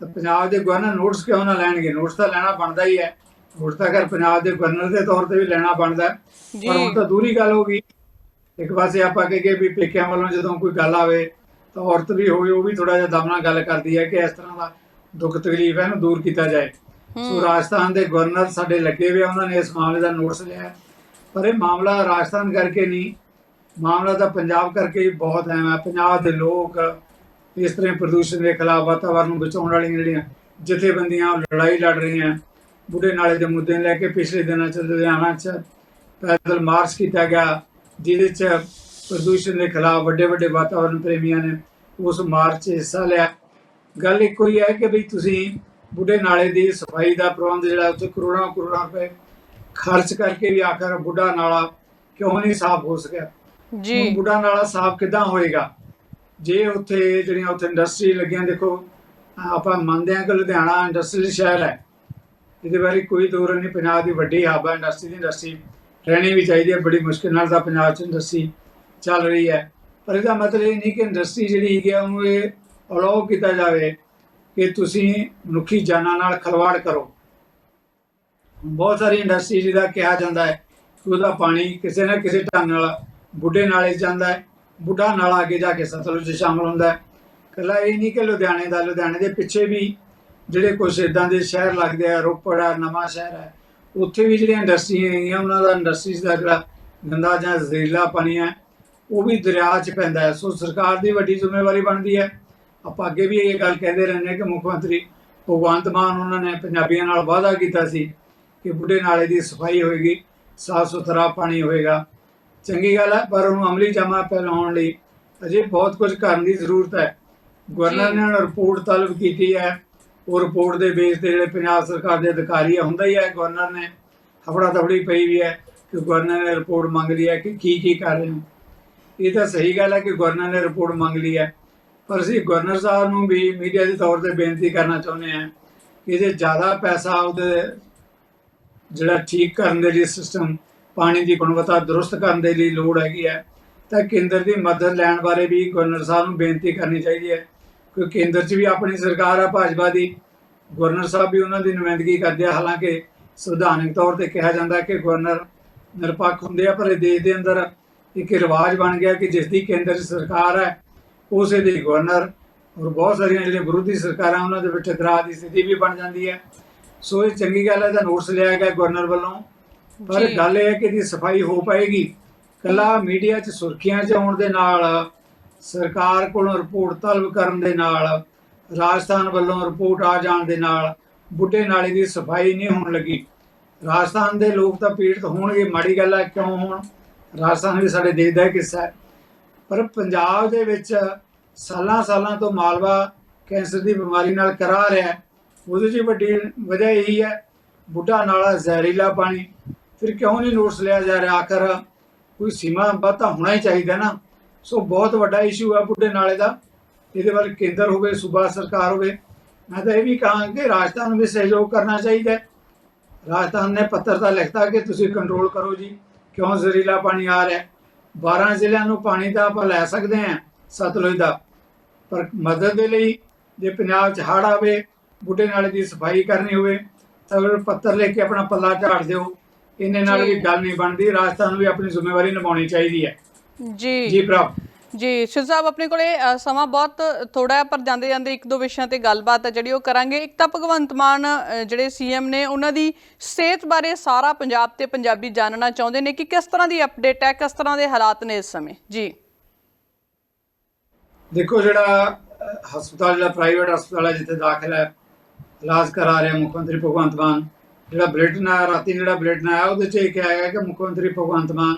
ਤਾਂ ਪੰਜਾਬ ਦੇ ਗਵਰਨਰ ਨੋਟਿਸ ਕਿਉਂ ਨਾ ਲੈਣਗੇ? ਨੋਟਿਸ ਤਾਂ ਲੈਣਾ ਬਣਦਾ ਹੀ ਹੈ। ਨੋਟਿਸ ਤਾਂ ਕਰ ਪੰਜਾਬ ਦੇ ਗਵਰਨਰ ਦੇ ਤੌਰ ਤੇ ਵੀ ਲੈਣਾ ਬਣਦਾ। ਪਰ ਹੁਣ ਤਾਂ ਦੂਰੀ ਗੱਲ ਹੋ ਗਈ। ਇੱਕ ਪਾਸੇ ਆਪਾਂ ਕਹੀਏ ਵੀ ਪੇਕਿਆਂ ਵੱਲੋਂ ਜਦੋਂ ਕੋਈ ਗੱਲ ਆਵੇ ਤਾਂ ਔਰਤ ਵੀ ਹੋਵੇ ਉਹ ਵੀ ਥੋੜਾ ਜਿਹਾ ਦਮ ਨਾਲ ਗੱਲ ਕਰਦੀ ਹੈ ਕਿ ਇਸ ਤਰ੍ਹਾਂ ਦਾ ਦੁੱਖ ਤਕਲੀਫ ਹੈ ਇਹਨੂੰ ਦੂਰ ਕੀਤਾ ਜਾਏ। ਸੋ ਰਾਜਸਥਾਨ ਦੇ ਗਵਰਨਰ ਸਾਡੇ ਲੱਗੇ ਹੋਏ ਉਹਨਾਂ ਨੇ ਇਸ ਮਾਮਲੇ ਦਾ ਨੋਟਿਸ ਲਿਆ। ਪਰ ਇਹ ਮਾਮਲਾ ਰਾਜਸਥਾਨ ਕਰਕੇ ਨਹੀਂ ਮਾਮਲਾ ਤਾਂ ਪੰਜਾਬ ਕਰਕੇ ਹੀ ਬਹੁਤ ਹੈ। ਪੰਜਾਬ ਦੇ ਲੋਕ ਇਸ ਤਰ੍ਹਾਂ ਪ੍ਰਦੂਸ਼ਣ ਦੇ ਖਿਲਾਫ ਵਾਤਾਵਰਣ ਨੂੰ ਬਚਾਉਣ ਵਾਲੀਆਂ ਜਿਹੜੀਆਂ ਜਥੇਬੰਦੀਆਂ ਲੜਾਈ ਲੜ ਰਹੀਆਂ। ਬੁੱਢੇ ਨਾਲੇ ਦੇ ਮੁੱਦੇ ਨੂੰ ਲੈ ਕੇ ਪਿਛਲੇ ਦਿਨਾਂ ਚ ਲੁਧਿਆਣਾ ਚ ਪੈਦਲ ਮਾਰਚ ਕੀਤਾ ਗਿਆ ਜਿਹਦੇ ਚ ਪ੍ਰਦੂਸ਼ਣ ਦੇ ਖਿਲਾਫ ਵੱਡੇ ਵੱਡੇ ਵਾਤਾਵਰਣ ਪ੍ਰੇਮੀਆਂ ਨੇ ਉਸ ਮਾਰਚ 'ਚ ਹਿੱਸਾ ਲਿਆ। ਗੱਲ ਇੱਕੋ ਹੀ ਹੈ ਕਿ ਵੀ ਤੁਸੀਂ ਬੁੱਢੇ ਨਾਲੇ ਦੀ ਸਫ਼ਾਈ ਦਾ ਪ੍ਰਬੰਧ ਜਿਹੜਾ ਉੱਥੇ ਕਰੋੜਾਂ ਕਰੋੜਾਂ ਰੁਪਏ ਖਰਚ ਕਰਕੇ ਵੀ ਆਖਰ ਬੁੱਢਾ ਨਾਲਾ ਕਿਉਂ ਨਹੀਂ ਸਾਫ਼ ਹੋ ਸਕਿਆ? ਜੀ। ਬੁੱਢਾ ਨਾਲਾ ਸਾਫ਼ ਕਿੱਦਾਂ ਹੋਏਗਾ? ਜੇ ਉੱਥੇ ਜਿਹੜੀਆਂ ਉੱਥੇ ਇੰਡਸਟਰੀ ਲੱਗੀਆਂ, ਦੇਖੋ, ਆਪਾਂ ਮੰਨਦੇ ਹਾਂ ਕਿ ਲੁਧਿਆਣਾ ਇੰਡਸਟਰੀਅਲ ਸ਼ਹਿਰ ਹੈ। ਇਹਦੇ ਬਾਰੇ ਕੋਈ ਦੂਰ ਨਹੀਂ, ਪੰਜਾਬ ਦੀ ਵੱਡੀ ਹੱਬ ਹੈ ਇੰਡਸਟਰੀ ਦੀ ਇੰਡਸਟਰੀ ਰਹਿਣੀ ਵੀ ਚਾਹੀਦੀ ਹੈ, ਬੜੀ ਮੁਸ਼ਕਿਲ ਨਾਲ ਤਾਂ ਪੰਜਾਬ 'ਚ ਇੰਡਸਟਰੀ ਚੱਲ ਰਹੀ ਹੈ। ਪਰ ਇਹਦਾ ਮਤਲਬ ਇਹ ਨਹੀਂ ਕਿ ਇੰਡਸਟਰੀ ਜਿਹੜੀ ਹੈਗੀ ਆ, ਉਹਨੂੰ ਇਹ ਅਲਾਉ ਕੀਤਾ ਜਾਵੇ ਕਿ ਤੁਸੀਂ ਮਨੁੱਖੀ ਜਾਨਾਂ ਨਾਲ ਖਲਵਾੜ ਕਰੋ। ਬਹੁਤ ਸਾਰੀ ਇੰਡਸਟਰੀ ਜਿਹਦਾ ਕਿਹਾ ਜਾਂਦਾ ਹੈ ਕਿ ਉਹਦਾ ਪਾਣੀ ਕਿਸੇ ਨਾ ਕਿਸੇ ਢੰਗ ਨਾਲ ਬੁੱਢੇ ਨਾਲੇ ਜਾਂਦਾ ਹੈ। ਬੁੱਢਾ ਨਾਲਾ ਅੱਗੇ ਜਾ ਕੇ ਸਤਲੁਜ 'ਚ ਸ਼ਾਮਲ ਹੁੰਦਾ ਹੈ। ਇਕੱਲਾ ਇਹ ਨਹੀਂ ਕਿ ਲੁਧਿਆਣੇ ਦਾ, ਲੁਧਿਆਣੇ ਦੇ ਪਿੱਛੇ ਵੀ ਜਿਹੜੇ ਕੁਝ ਇਦਾਂ ਦੇ ਸ਼ਹਿਰ ਲੱਗਦੇ ਆ, ਰੋਪੜ ਆ, ਨਵਾਂ ਸ਼ਹਿਰ ਹੈ ਉੱਥੇ ਵੀ ਜਿਹੜੀਆਂ ਇੰਡਸਟਰੀਆਂ ਹੈਗੀਆਂ, ਉਹਨਾਂ ਦਾ ਇੰਡਸਟਰੀਜ਼ ਦਾ ਜਿਹੜਾ ਗੰਦਾ ਜਾਂ ਜ਼ਹਿਰੀਲਾ ਪਾਣੀ ਹੈ, ਉਹ ਵੀ ਦਰਿਆ 'ਚ ਪੈਂਦਾ ਹੈ। ਸੋ ਸਰਕਾਰ ਦੀ ਵੱਡੀ ਜ਼ਿੰਮੇਵਾਰੀ ਬਣਦੀ ਹੈ। ਆਪਾਂ ਅੱਗੇ ਵੀ ਇਹ ਗੱਲ ਕਹਿੰਦੇ ਰਹਿੰਦੇ ਹਾਂ ਕਿ ਮੁੱਖ ਮੰਤਰੀ ਭਗਵੰਤ ਮਾਨ ਉਹਨਾਂ ਨੇ ਪੰਜਾਬੀਆਂ ਨਾਲ ਵਾਅਦਾ ਕੀਤਾ ਸੀ ਕਿ ਬੁੱਢੇ ਨਾਲੇ ਦੀ ਸਫ਼ਾਈ ਹੋਏਗੀ ਸਾਫ਼ ਸੁਥਰਾ ਪਾਣੀ ਹੋਏਗਾ। ਚੰਗੀ ਗੱਲ ਹੈ ਪਰ ਉਹਨੂੰ ਅਮਲੀ ਜਾਮਾ ਪਹਿਲਾਉਣ ਲਈ ਅਜੇ ਬਹੁਤ ਕੁਝ ਕਰਨ ਦੀ ਜ਼ਰੂਰਤ ਹੈ। ਗਵਰਨਰ ਨੇ ਹੁਣ ਰਿਪੋਰਟ ਤਲਬ ਕੀਤੀ ਹੈ। ਉਹ ਰਿਪੋਰਟ ਦੇ ਬੇਸ ਤੇ ਜਿਹੜੇ ਪੰਜਾਬ ਸਰਕਾਰ ਦੇ ਅਧਿਕਾਰੀ ਆ, ਹੁੰਦਾ ਹੀ ਹੈ, ਗਵਰਨਰ ਨੇ ਹਫੜਾ ਤਫੜੀ ਪਈ ਵੀ ਹੈ ਕਿ ਗਵਰਨਰ ਨੇ ਰਿਪੋਰਟ ਮੰਗ ਲਈ ਹੈ ਕਿ ਕੀ ਕੀ ਕਰ ਰਹੇ ਹੋ ਇਹ ਤਾਂ ਸਹੀ ਗੱਲ ਹੈ ਕਿ ਗਵਰਨਰ ਨੇ ਰਿਪੋਰਟ ਮੰਗ ਲਈ ਹੈ। ਪਰ ਅਸੀਂ ਗਵਰਨਰ ਸਾਹਿਬ ਨੂੰ ਵੀ ਮੀਡੀਆ ਦੇ ਤੌਰ ਤੇ ਬੇਨਤੀ ਕਰਨਾ ਚਾਹੁੰਦੇ ਹਾਂ ਕਿ ਜੇ ਜ਼ਿਆਦਾ ਪੈਸਾ ਉਹਦੇ ਜਿਹੜਾ ਠੀਕ ਕਰਨ ਦੇ ਲਈ ਸਿਸਟਮ ਪਾਣੀ ਦੀ ਗੁਣਵੱਤਾ ਦਰੁਸਤ ਕਰਨ ਦੇ ਲਈ ਲੋੜ ਹੈਗੀ ਹੈ, ਤਾਂ ਕੇਂਦਰ ਦੀ ਮਦਦ ਲੈਣ ਬਾਰੇ ਵੀ ਗਵਰਨਰ ਸਾਹਿਬ ਨੂੰ ਬੇਨਤੀ ਕਰਨੀ ਚਾਹੀਦੀ ਹੈ। ਕਿਉਂਕਿ ਕੇਂਦਰ 'ਚ ਵੀ ਆਪਣੀ ਸਰਕਾਰ ਆ, ਭਾਜਪਾ ਦੀ। ਗਵਰਨਰ ਸਾਹਿਬ ਵੀ ਉਹਨਾਂ ਦੀ ਨੁਮਾਇੰਦਗੀ ਕਰਦੇ ਆ। ਹਾਲਾਂਕਿ ਸੰਵਿਧਾਨਕ ਤੌਰ ਤੇ ਕਿਹਾ ਜਾਂਦਾ ਕਿ ਗਵਰਨਰ ਨਿਰਪੱਖ ਹੁੰਦੇ ਆ, ਪਰ ਇਹ ਦੇਸ਼ ਦੇ ਅੰਦਰ ਇੱਕ ਰਿਵਾਜ ਬਣ ਗਿਆ ਕਿ ਜਿਸ ਦੀ ਕੇਂਦਰ ਸਰਕਾਰ ਹੈ, ਉਸੇ ਦੇ ਗਵਰਨਰ ਔਰ ਬਹੁਤ ਸਾਰੀਆਂ ਜਿਹੜੀਆਂ ਵਿਰੋਧੀ ਸਰਕਾਰਾਂ, ਉਹਨਾਂ ਦੇ ਵਿੱਚ ਇਤਰਾਜ਼ ਦੀ ਸਥਿਤੀ ਵੀ ਬਣ ਜਾਂਦੀ ਹੈ। ਸੋ ਇਹ ਚੰਗੀ ਗੱਲ ਹੈ ਤਾਂ ਨੋਟਸ ਲਿਆ ਗਿਆ ਗਵਰਨਰ ਵੱਲੋਂ। ਪਰ ਜੀ। ਗੱਲ ਇਹ ਹੈ ਕਿ ਇਹਦੀ ਸਫ਼ਾਈ ਹੋ ਪਾਏਗੀ। ਕੱਲਾ ਮੀਡੀਆ 'ਚ ਸੁਰਖੀਆਂ 'ਚ ਆਉਣ ਦੇ ਨਾਲ ਸਰਕਾਰ ਕੋਲੋਂ ਰਿਪੋਰਟ ਤਲਬ ਕਰਨ ਦੇ ਨਾਲ ਰਾਜਸਥਾਨ ਵੱਲੋਂ ਰਿਪੋਰਟ ਆ ਜਾਣ ਦੇ ਨਾਲ ਬੁੱਢੇ ਨਾਲੇ ਦੀ ਸਫ਼ਾਈ ਨਹੀਂ ਹੋਣ ਲੱਗੀ। ਰਾਜਸਥਾਨ ਦੇ ਲੋਕ ਤਾਂ ਪੀੜਤ ਹੋਣਗੇ ਮਾੜੀ ਗੱਲ ਹੈ ਕਿਉਂ ਹੋਣ? ਰਾਜਸਥਾਨ ਵੀ ਸਾਡੇ ਦੇਸ਼ ਦਾ ਇੱਕ ਹਿੱਸਾ ਹੈ। ਪਰ ਪੰਜਾਬ ਦੇ ਵਿੱਚ ਸਾਲਾਂ ਸਾਲਾਂ ਤੋਂ ਮਾਲਵਾ ਕੈਂਸਰ ਦੀ ਬਿਮਾਰੀ ਨਾਲ ਕਰਾ ਰਿਹਾ ਹੈ। ਉਹਦੇ 'ਚ ਵੱਡੀ ਵਜ੍ਹਾ ਇਹੀ ਹੈ ਬੁੱਢਾ ਨਾਲਾ ਜ਼ਹਿਰੀਲਾ ਪਾਣੀ। ਫਿਰ ਕਿਉਂ ਨਹੀਂ ਨੋਟਸ ਲਿਆ ਜਾ ਰਿਹਾ ਆਖਰ? ਕੋਈ ਸੀਮਾ ਬੱਧ ਤਾਂ ਹੋਣਾ ਹੀ ਚਾਹੀਦਾ ਨਾ। ਸੋ ਬਹੁਤ ਵੱਡਾ ਇਸ਼ੂ ਹੈ ਬੁੱਢੇ ਨਾਲੇ ਦਾ। ਇਹਦੇ ਵੱਲ ਕੇਂਦਰ ਹੋਵੇ, ਸੂਬਾ ਸਰਕਾਰ ਹੋਵੇ। ਮੈਂ ਤਾਂ ਇਹ ਵੀ ਕਹਾਂਗਾ ਕਿ ਰਾਜਸਥਾਨ ਨੂੰ ਵੀ ਸਹਿਯੋਗ ਕਰਨਾ ਚਾਹੀਦਾ ਰਾਜਸਥਾਨ ਨੇ ਪੱਤਰ ਤਾਂ ਲਿਖਤਾ ਕਿ ਤੁਸੀਂ ਕੰਟਰੋਲ ਕਰੋ ਜੀ। ਕਿਉਂ ਜ਼ਹਿਰੀਲਾ ਪਾਣੀ ਆ ਰਿਹਾ ਹੈ? 12 ਜ਼ਿਲ੍ਹਿਆਂ ਨੂੰ ਪਾਣੀ ਤਾਂ ਆਪਾਂ ਲੈ ਸਕਦੇ ਹਾਂ, ਸਤਲੁਜ ਦਾ। ਪਰ ਮਦਦ ਦੇ ਲਈ ਜੇ ਪੰਜਾਬ 'ਚ ਹੜ੍ਹ ਆਵੇ, ਬੁੱਢੇ ਨਾਲੇ ਦੀ ਸਫ਼ਾਈ ਕਰਨੀ ਹੋਵੇ, ਤਾਂ ਪੱਤਰ ਲੈ ਕੇ ਆਪਣਾ ਪੱਲਾ ਝਾੜ ਦਿਓ। ਇਹਨੇ ਨਾਲ ਵੀ। ਗੱਲ ਨਹੀਂ ਬਣਦੀ ਰਾਜਸਥਾਨ ਨੂੰ ਵੀ ਆਪਣੀ ਜ਼ਿੰਮੇਵਾਰੀ ਨਿਭਾਉਣੀ ਚਾਹੀਦੀ ਹੈ। ਜੀ। ਜੀ ਪ੍ਰਭ ਜੀ ਸ਼ਿਵ ਸਾਹਿਬ ਆਪਣੇ ਕੋਲੇ ਸਮਾਂ ਬਹੁਤ ਥੋੜਾ ਹੈ ਪਰ ਜਾਂਦੇ ਜਾਂਦੇ ਇੱਕ ਦੋ ਵਿਸ਼ਿਆਂ ਤੇ ਗੱਲਬਾਤ ਹੈ ਜਿਹੜੀ ਉਹ ਕਰਾਂਗੇ। ਇੱਕ ਤਾਂ ਭਗਵੰਤ ਮਾਨ ਜਿਹੜੇ ਸੀਐਮ ਨੇ ਉਹਨਾਂ ਦੀ ਸਿਹਤ ਬਾਰੇ ਸਾਰਾ ਪੰਜਾਬ ਤੇ ਪੰਜਾਬੀ ਜਾਣਨਾ ਚਾਹੁੰਦੇ ਨੇ ਕਿ ਕਿਸ ਤਰ੍ਹਾਂ ਦੀ ਅਪਡੇਟ ਹੈ ਕਿਸ ਤਰ੍ਹਾਂ ਦੇ ਹਾਲਾਤ ਨੇ ਇਸ ਸਮੇਂ? ਜੀ। ਦੇਖੋ ਜਿਹੜਾ ਹਸਪਤਾਲ ਜਿਹੜਾ ਪ੍ਰਾਈਵੇਟ ਹਸਪਤਾਲ ਹੈ ਜਿੱਥੇ ਦਾਖਲ ਹੈ ਇਲਾਜ ਕਰਾ ਰਿਹਾ ਮੁੱਖ ਮੰਤਰੀ ਭਗਵੰਤ ਮਾਨ ਜਿਹੜਾ ਬੁਲੇਟਿਨ ਆਇਆ ਰਾਤੀ ਜਿਹੜਾ ਬੁਲੇਟਿਨ ਆਇਆ ਉਹਦੇ 'ਚ ਇਹ ਕਿਹਾ ਗਿਆ ਕਿ ਮੁੱਖ ਮੰਤਰੀ ਭਗਵੰਤ ਮਾਨ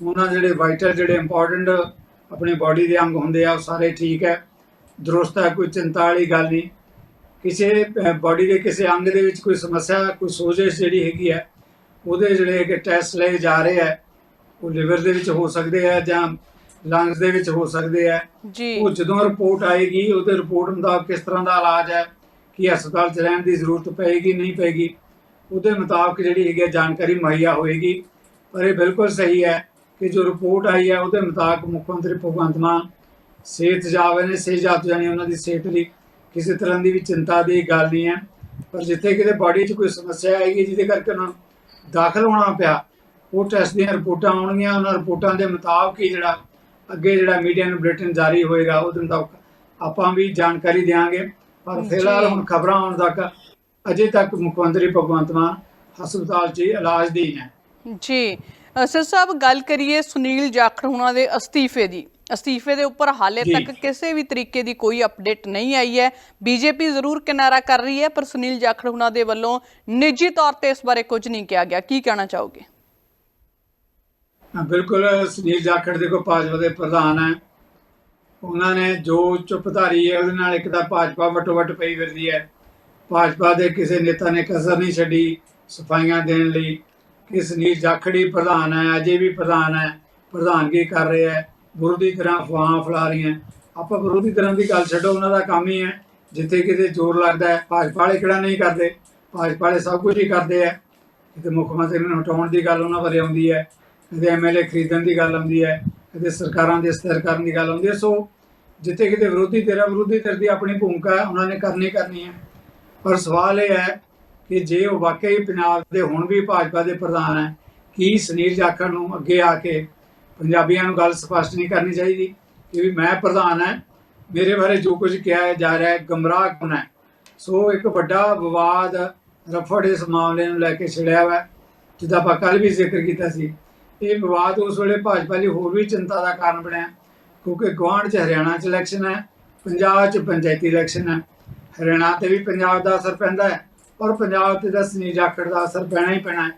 ਉਹਨਾਂ ਜਿਹੜੇ ਵਾਈਟਲ ਜਿਹੜੇ ਇੰਪੋਰਟੈਂਟ ਆਪਣੀ ਬਾਡੀ ਦੇ ਅੰਗ ਹੁੰਦੇ ਆ ਉਹ ਸਾਰੇ ਠੀਕ ਹੈ। ਦਰੁਸਤ ਹੈ ਕੋਈ ਚਿੰਤਾ ਵਾਲੀ ਗੱਲ ਨਹੀਂ। ਕਿਸੇ ਬਾਡੀ ਦੇ ਕਿਸੇ ਅੰਗ ਦੇ ਵਿੱਚ ਕੋਈ ਸਮੱਸਿਆ ਕੋਈ ਸੋਜਸ਼ ਜਿਹੜੀ ਹੈਗੀ ਹੈ ਉਹਦੇ ਜਿਹੜੇ ਕਿ ਟੈਸਟ ਲਏ ਜਾ ਰਹੇ ਹੈ ਉਹ ਲਿਵਰ ਦੇ ਵਿੱਚ ਹੋ ਸਕਦੇ ਆ ਜਾਂ ਲੰਗਸ ਦੇ ਵਿੱਚ ਹੋ ਸਕਦੇ ਆ ਜੀ। ਉਹ ਜਦੋਂ ਰਿਪੋਰਟ ਆਏਗੀ ਉਹਦੇ ਰਿਪੋਰਟ ਮੁਤਾਬਕ ਕਿਸ ਤਰ੍ਹਾਂ ਦਾ ਇਲਾਜ ਹੈ ਕੀ ਹਸਪਤਾਲ 'ਚ ਰਹਿਣ ਦੀ ਜ਼ਰੂਰਤ ਪਏਗੀ ਨਹੀਂ ਪਏਗੀ ਉਹਦੇ ਮੁਤਾਬਕ ਜਿਹੜੀ ਹੈਗੀ ਜਾਣਕਾਰੀ ਮੁਹੱਈਆ ਹੋਏਗੀ। ਪਰ ਇਹ ਬਿਲਕੁਲ ਸਹੀ ਹੈ ਕਿ ਜੋ ਰਿਪੋਰਟ ਆਈ ਹੈ ਉਹਦੇ ਮੁਤਾਬਕ ਮੁੱਖ ਮੰਤਰੀ ਭਗਵੰਤ ਮਾਨ ਸਿਹਤ ਜਾਵੇ ਨੇ ਸਿਹਤ ਜਾਤ ਜਾਣੀ ਉਹਨਾਂ ਦੀ ਸਿਹਤ ਲਈ ਕਿਸੇ ਤਰ੍ਹਾਂ ਦੀ ਵੀ ਚਿੰਤਾ ਦੀ ਗੱਲ ਨਹੀਂ ਹੈ। ਪਰ ਜਿੱਥੇ ਕਿਤੇ ਬਾਡੀ 'ਚ ਕੋਈ ਸਮੱਸਿਆ ਆਏਗੀ ਜਿਹਦੇ ਕਰਕੇ ਉਹਨਾਂ ਨੂੰ ਦਾਖਲ ਹੋਣਾ ਪਿਆ ਉਹ ਟੈਸਟ ਦੀਆਂ ਰਿਪੋਰਟਾਂ ਆਉਣਗੀਆਂ। ਉਹਨਾਂ ਰਿਪੋਰਟਾਂ ਦੇ ਮੁਤਾਬਕ ਹੀ ਜਿਹੜਾ ਅੱਗੇ ਜਿਹੜਾ ਮੀਡੀਆ ਨੂੰ ਬੁਲੇਟਿਨ ਜਾਰੀ ਹੋਏਗਾ ਉਹਦੇ ਮੁਤਾਬਕ ਆਪਾਂ ਵੀ ਜਾਣਕਾਰੀ ਦੇਵਾਂਗੇ ਪਰ ਫਿਲਹਾਲ। ਹੁਣ ਖਬਰਾਂ ਆਉਣ ਤੱਕ ਅਜੇ ਤੱਕ ਮੁੱਖ ਮੰਤਰੀ ਭਗਵੰਤ ਮਾਨ ਹਸਪਤਾਲ 'ਚ ਇਲਾਜ ਦੀ ਹੈ। ਜੀ ਸਰ ਸਾਹਿਬ ਗੱਲ ਕਰੀਏ ਸੁਨੀਲ ਜਾਖੜ ਹੁਣਾਂ ਦੇ ਅਸਤੀਫੇ ਦੀ। ਅਸਤੀਫੇ ਦੇ ਉੱਪਰ ਹਾਲੇ ਜੀ। ਤੱਕ ਕਿਸੇ ਵੀ ਤਰੀਕੇ ਦੀ ਕੋਈ ਅਪਡੇਟ ਨਹੀਂ ਆਈ ਹੈ। ਬੀਜੇਪੀ ਜ਼ਰੂਰ ਕਿਨਾਰਾ ਕਰ ਰਹੀ ਹੈ ਪਰ ਸੁਨੀਲ ਜਾਖੜ ਹੁਣਾਂ ਦੇ ਵੱਲੋਂ ਨਿੱਜੀ ਤੌਰ ਤੇ ਇਸ ਬਾਰੇ ਕੁਝ ਨਹੀਂ ਕਿਹਾ ਗਿਆ। ਕੀ ਕਹਿਣਾ ਚਾਹੋਗੇ? ਹਾਂ, ਬਿਲਕੁਲ ਸੁਨੀਲ ਜਾਖੜ ਦੇ ਕੋ ਭਾਜਪਾ ਦੇ ਪ੍ਰਧਾਨ ਹੈ। ਉਹਨਾਂ ਨੇ ਜੋ ਚੁੱਪਧਾਰੀ ਹੈ ਉਹਦੇ ਨਾਲ ਇੱਕ ਤਾਂ ਭਾਜਪਾ ਵਟੋ ਵਟ ਪਈ ਫਿਰਦੀ ਹੈ। ਭਾਜਪਾ ਦੇ ਕਿਸੇ ਨੇਤਾ ਨੇ ਕਸਰ ਨਹੀਂ ਛੱਡੀ, ਸਫਾਈਆਂ ਦੇਣ ਲਈ। ਕਿ ਸੁਨੀਲ ਜਾਖੜੀ ਪ੍ਰਧਾਨ ਹੈ, ਅਜੇ ਵੀ ਪ੍ਰਧਾਨ ਹੈ ਪ੍ਰਧਾਨਗੀ ਕਰ ਰਿਹਾ ਹੈ? ਵਿਰੋਧੀ ਤਰ੍ਹਾਂ ਅਫਵਾਹਾਂ ਫੈਲਾ ਰਹੀਆਂ ਆਪਾਂ ਵਿਰੋਧੀ ਤਰ੍ਹਾਂ ਦੀ ਗੱਲ ਛੱਡੋ, ਉਹਨਾਂ ਦਾ ਕੰਮ ਹੀ ਹੈ। ਜਿੱਥੇ ਕਿਤੇ ਜ਼ੋਰ ਲੱਗਦਾ ਹੈ, ਭਾਜਪਾ ਵਾਲੇ ਕਿਹੜਾ ਨਹੀਂ ਕਰਦੇ? ਭਾਜਪਾ ਵਾਲੇ ਸਭ ਕੁਝ ਹੀ ਕਰਦੇ ਹੈ। ਕਿਤੇ ਮੁੱਖ ਮੰਤਰੀ ਨੂੰ ਹਟਾਉਣ ਦੀ ਗੱਲ ਉਹਨਾਂ ਬਾਰੇ ਆਉਂਦੀ ਹੈ ਕਦੇ ਐਮਐਲਏ ਖਰੀਦਣ ਦੀ ਗੱਲ ਆਉਂਦੀ ਹੈ ਕਦੇ ਸਰਕਾਰਾਂ ਦੇ ਸਥਿਰ ਕਰਨ ਦੀ ਗੱਲ ਆਉਂਦੀ ਹੈ। ਸੋ ਜਿੱਥੇ ਕਿਤੇ ਵਿਰੋਧੀ ਧਿਰ ਵਿਰੋਧੀ ਧਿਰ ਦੀ ਆਪਣੀ ਭੂਮਿਕਾ ਉਹਨਾਂ ਨੇ ਕਰਨੀ ਕਰਨੀ ਹੈ। ਪਰ ਸਵਾਲ ਇਹ ਹੈ ਕਿ ਜੇ ਉਹ ਵਾਕਈ ਪੰਜਾਬ ਦੇ ਹੁਣ ਵੀ ਭਾਜਪਾ ਦੇ ਪ੍ਰਧਾਨ ਹੈ, ਕੀ ਸੁਨੀਲ ਜਾਖੜ ਨੂੰ ਅੱਗੇ ਆ ਕੇ ਪੰਜਾਬੀਆਂ ਨੂੰ ਗੱਲ ਸਪਸ਼ਟ ਨਹੀਂ ਕਰਨੀ ਚਾਹੀਦੀ? ਕਿ ਵੀ ਮੈਂ ਪ੍ਰਧਾਨ ਹੈ, ਮੇਰੇ ਬਾਰੇ ਜੋ ਕੁਝ ਕਿਹਾ ਜਾ ਰਿਹਾ ਹੈ ਗਮਰਾਹ ਕੌਣ ਹੈ। ਸੋ ਇੱਕ ਵੱਡਾ ਵਿਵਾਦ ਰਫੜ ਇਸ ਮਾਮਲੇ ਨੂੰ ਲੈ ਕੇ ਛਿੜਿਆ ਹੋਇਆ ਜਿੱਦਾਂ ਆਪਾਂ ਕੱਲ ਵੀ ਜ਼ਿਕਰ ਕੀਤਾ ਸੀ। ਇਹ ਵਿਵਾਦ ਉਸ ਵੇਲੇ ਭਾਜਪਾ ਲਈ ਹੋਰ ਵੀ ਚਿੰਤਾ ਦਾ ਕਾਰਨ ਬਣਿਆ, ਕਿਉਂਕਿ ਗੁਆਂਢ 'ਚ ਹਰਿਆਣਾ 'ਚ ਇਲੈਕਸ਼ਨ ਹੈ, ਪੰਜਾਬ 'ਚ ਪੰਚਾਇਤੀ ਇਲੈਕਸ਼ਨ ਹੈ। ਹਰਿਆਣਾ ਤੇ ਵੀ ਪੰਜਾਬ ਦਾ ਅਸਰ ਪੈਂਦਾ ਹੈ ਔਰ ਪੰਜਾਬ ਤੇ ਦਾ ਸੁਨੀਲ ਜਾਖੜ ਦਾ ਅਸਰ ਪੈਣਾ ਹੀ ਪੈਣਾ ਹੈ।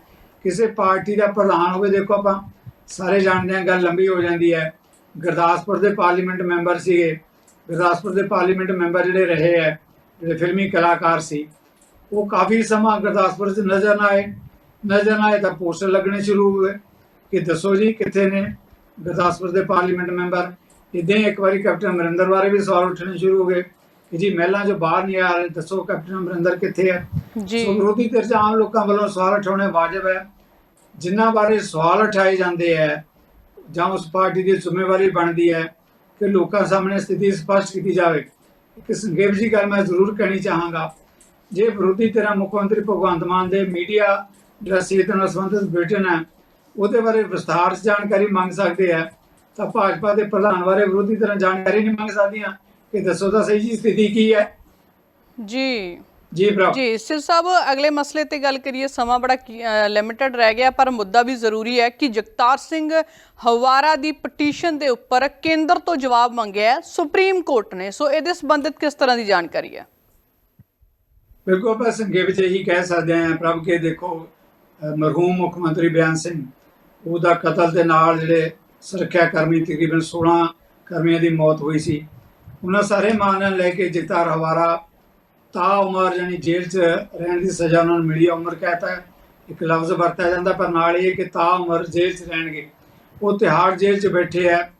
ਕਿਸੇ ਪਾਰਟੀ ਦਾ ਪ੍ਰਧਾਨ ਹੋਵੇ, ਦੇਖੋ ਆਪਾਂ, ਸਾਰੇ ਜਾਣਦੇ ਹਾਂ, ਗੱਲ ਲੰਬੀ ਹੋ ਜਾਂਦੀ ਹੈ। ਗੁਰਦਾਸਪੁਰ ਦੇ ਪਾਰਲੀਮੈਂਟ ਮੈਂਬਰ ਸੀਗੇ। ਗੁਰਦਾਸਪੁਰ ਦੇ ਪਾਰਲੀਮੈਂਟ ਮੈਂਬਰ ਜਿਹੜੇ ਰਹੇ ਹੈ, ਜਿਹੜੇ ਫਿਲਮੀ ਕਲਾਕਾਰ ਸੀ, ਉਹ ਕਾਫੀ ਸਮਾਂ ਗੁਰਦਾਸਪੁਰ 'ਚ ਨਜ਼ਰ ਨਾ ਆਏ। ਨਜ਼ਰ ਨਾ ਆਏ ਤਾਂ ਪੋਸਟਰ ਲੱਗਣੇ ਸ਼ੁਰੂ ਹੋਏ ਕਿ ਦੱਸੋ ਜੀ ਕਿੱਥੇ ਨੇ ਗੁਰਦਾਸਪੁਰ ਦੇ ਪਾਰਲੀਮੈਂਟ ਮੈਂਬਰ। ਇਦਾਂ ਹੀ ਇੱਕ ਵਾਰੀ ਕੈਪਟਨ ਅਮਰਿੰਦਰ ਬਾਰੇ ਵੀ ਸਵਾਲ ਉੱਠਣੇ ਸ਼ੁਰੂ ਹੋ ਗਏ। ਕਿ ਜੀ ਮਹਿਲਾਂ 'ਚੋਂ ਬਾਹਰ ਨਹੀਂ ਆ ਰਹੇ ਦੱਸੋ ਕੈਪਟਨ ਅਮਰਿੰਦਰ ਕਿੱਥੇ ਹੈ ਜੀ। ਸੋ ਵਿਰੋਧੀ ਧਿਰ 'ਚ ਆਮ ਲੋਕਾਂ ਵੱਲੋਂ ਸਵਾਲ ਉਠਾਉਣੇ ਵਾਜਬ ਹੈ। ਜਿਨ੍ਹਾਂ ਬਾਰੇ ਸਵਾਲ ਉਠਾਏ ਜਾਂਦੇ ਹੈ ਜਾਂ ਉਸ ਪਾਰਟੀ ਦੀ ਜ਼ਿੰਮੇਵਾਰੀ ਬਣਦੀ ਹੈ ਕਿ ਲੋਕਾਂ ਸਾਹਮਣੇ ਸਥਿਤੀ ਸਪਸ਼ਟ ਕੀਤੀ ਜਾਵੇ। ਇੱਕ ਸੰਖੇਪ ਜੀ ਗੱਲ ਮੈਂ ਜ਼ਰੂਰ ਕਹਿਣੀ ਚਾਹਾਂਗਾ। ਜੇ ਵਿਰੋਧੀ ਧਿਰਾਂ ਮੁੱਖ ਮੰਤਰੀ ਭਗਵੰਤ ਮਾਨ ਦੇ ਮੀਡੀਆ ਜਿਹੜਾ ਸਿਹਤ ਨਾਲ ਸੰਬੰਧਿਤ ਬੁਲੇਟਿਨ ਹੈ ਉਹਦੇ ਬਾਰੇ ਵਿਸਥਾਰ ਜਾਣਕਾਰੀ ਮੰਗ ਸਕਦੇ ਆ ਤਾਂ ਭਾਜਪਾ ਦੇ ਪ੍ਰਧਾਨ ਬਾਰੇ ਵਿਰੋਧੀ ਧਿਰਾਂ ਜਾਣਕਾਰੀ ਨਹੀਂ ਮੰਗ ਸਕਦੀਆਂ। ਕਿ ਦੱਸੋ ਤਾਂ ਸਹੀ ਜੀ ਸਥਿਤੀ ਕੀ ਹੈ? ਜੀ। ਜੀ ਭਰਾ। ਜੀ ਸਿਰ ਸਾਹਿਬ ਅਗਲੇ ਮਸਲੇ ਤੇ ਗੱਲ ਕਰੀਏ ਸਮਾਂ ਬੜਾ ਲਿਮਿਟਡ ਰਹਿ ਗਿਆ ਪਰ ਮੁੱਦਾ ਵੀ ਜ਼ਰੂਰੀ ਹੈ ਕਿ ਜਗਤਾਰ ਸਿੰਘ ਹਵਾਰਾ ਦੀ ਪਟੀਸ਼ਨ ਦੇ ਉੱਪਰ ਕੇਂਦਰ ਤੋਂ ਜਵਾਬ ਮੰਗਿਆ ਹੈ ਸੁਪਰੀਮ ਕੋਰਟ ਨੇ। ਸੋ ਇਹਦੇ ਸੰਬੰਧਿਤ ਕਿਸ ਤਰ੍ਹਾਂ ਦੀ ਜਾਣਕਾਰੀ ਹੈ? ਬਿਲਕੁਲ ਆਪਾਂ ਸੰਖੇਪ ਵਿੱਚ ਇਹੀ ਕਹਿ ਸਕਦੇ ਹਾਂ ਪ੍ਰਭ ਕੇ ਦੇਖੋ ਮਰਹੂਮ ਮੁੱਖ ਮੰਤਰੀ ਬਿਆਨ ਸਿੰਘ ਉਹਦਾ ਕਤਲ ਦੇ ਨਾਲ ਜਿਹੜੇ ਸੁਰੱਖਿਆ ਕਰਮੀ ਤਕਰੀਬਨ 16 ਕਰਮੀਆਂ ਦੀ ਮੌਤ ਹੋਈ ਸੀ। ਉਹਨਾਂ ਸਾਰੇ ਮਾਮਲਿਆਂ ਨੂੰ ਲੈ ਕੇ ਜਗਤਾਰ ਹਵਾਰਾ ਤਾ ਉਮਰ ਜਾਨੀ ਜੇਲ੍ਹ 'ਚ ਰਹਿਣ ਦੀ ਸਜ਼ਾ ਉਹਨਾਂ ਨੂੰ ਮਿਲੀ, ਉਮਰ ਕਹਤਾ ਹੈ ਇੱਕ ਲਫ਼ਜ਼ ਵਰਤਿਆ ਜਾਂਦਾ, ਪਰ ਨਾਲ ਇਹ ਕਿ ਤਾ ਉਮਰ ਜੇਲ੍ਹ 'ਚ ਰਹਿਣਗੇ। ਉਹ ਤਿਹਾੜ ਜੇਲ੍ਹ 'ਚ ਬੈਠੇ ਹੈ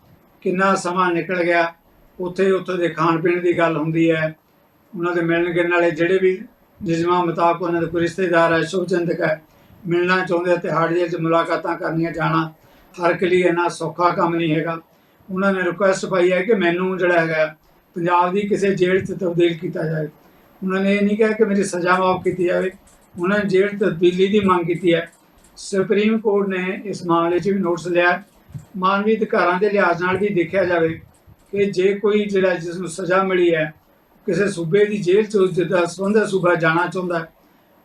ਕਿੰਨਾ ਸਮਾਂ ਨਿਕਲ ਗਿਆ, ਉੱਥੇ ਉੱਥੇ ਦੇ ਖਾਣ ਪੀਣ ਦੀ ਗੱਲ ਹੁੰਦੀ ਹੈ, ਉਹਨਾਂ ਦੇ ਮਿਲਣ ਗਿਲਣ ਵਾਲੇ ਜਿਹੜੇ ਵੀ ਨਿਯਮਾਂ ਮੁਤਾਬਕ ਉਹਨਾਂ ਦੇ ਕੋਈ ਰਿਸ਼ਤੇਦਾਰ ਹੈ, ਸ਼ੁਭਚਿੰਤਕ ਹੈ, ਮਿਲਣਾ ਚਾਹੁੰਦੇ ਤੇ ਜੇਲ੍ਹ 'ਚ ਮੁਲਾਕਾਤਾਂ ਕਰਨੀਆਂ ਜਾਣਾ ਹਰ ਇੱਕ ਲਈ ਇੰਨਾ ਸੌਖਾ ਕੰਮ ਨਹੀਂ ਹੈਗਾ। ਉਹਨਾਂ ਨੇ ਰਿਕੁਐਸਟ ਪਾਈ ਹੈ ਕਿ ਮੈਨੂੰ ਜਿਹੜਾ ਹੈਗਾ ਪੰਜਾਬ ਦੀ ਕਿਸੇ ਜੇਲ੍ਹ 'ਚ ਤਬਦੀਲ ਕੀਤਾ ਜਾਏ ਉਹਨਾਂ ਨੇ ਇਹ ਨਹੀਂ ਕਿਹਾ ਕਿ ਮੇਰੀ ਸਜ਼ਾ ਮਾਫ ਕੀਤੀ ਜਾਵੇ। ਉਹਨਾਂ ਨੇ ਜੇਲ੍ਹ ਤਬਦੀਲੀ ਦੀ ਮੰਗ ਕੀਤੀ ਹੈ। ਸੁਪਰੀਮ ਕੋਰਟ ਨੇ ਇਸ ਮਾਮਲੇ 'ਚ ਵੀ ਨੋਟਿਸ ਲਿਆ ਮਾਨਵੀ ਅਧਿਕਾਰਾਂ ਦੇ ਲਿਹਾਜ਼ ਨਾਲ ਵੀ ਦੇਖਿਆ ਜਾਵੇ ਕਿ ਜੇ ਕੋਈ ਜਿਹੜਾ ਜਿਸ ਨੂੰ ਸਜ਼ਾ ਮਿਲੀ ਹੈ, ਕਿਸੇ ਸੂਬੇ ਦੀ ਜੇਲ੍ਹ 'ਚ ਜਿੱਦਾਂ ਸੰਬੰਧਿਤ ਸੂਬਾ ਜਾਣਾ ਚਾਹੁੰਦਾ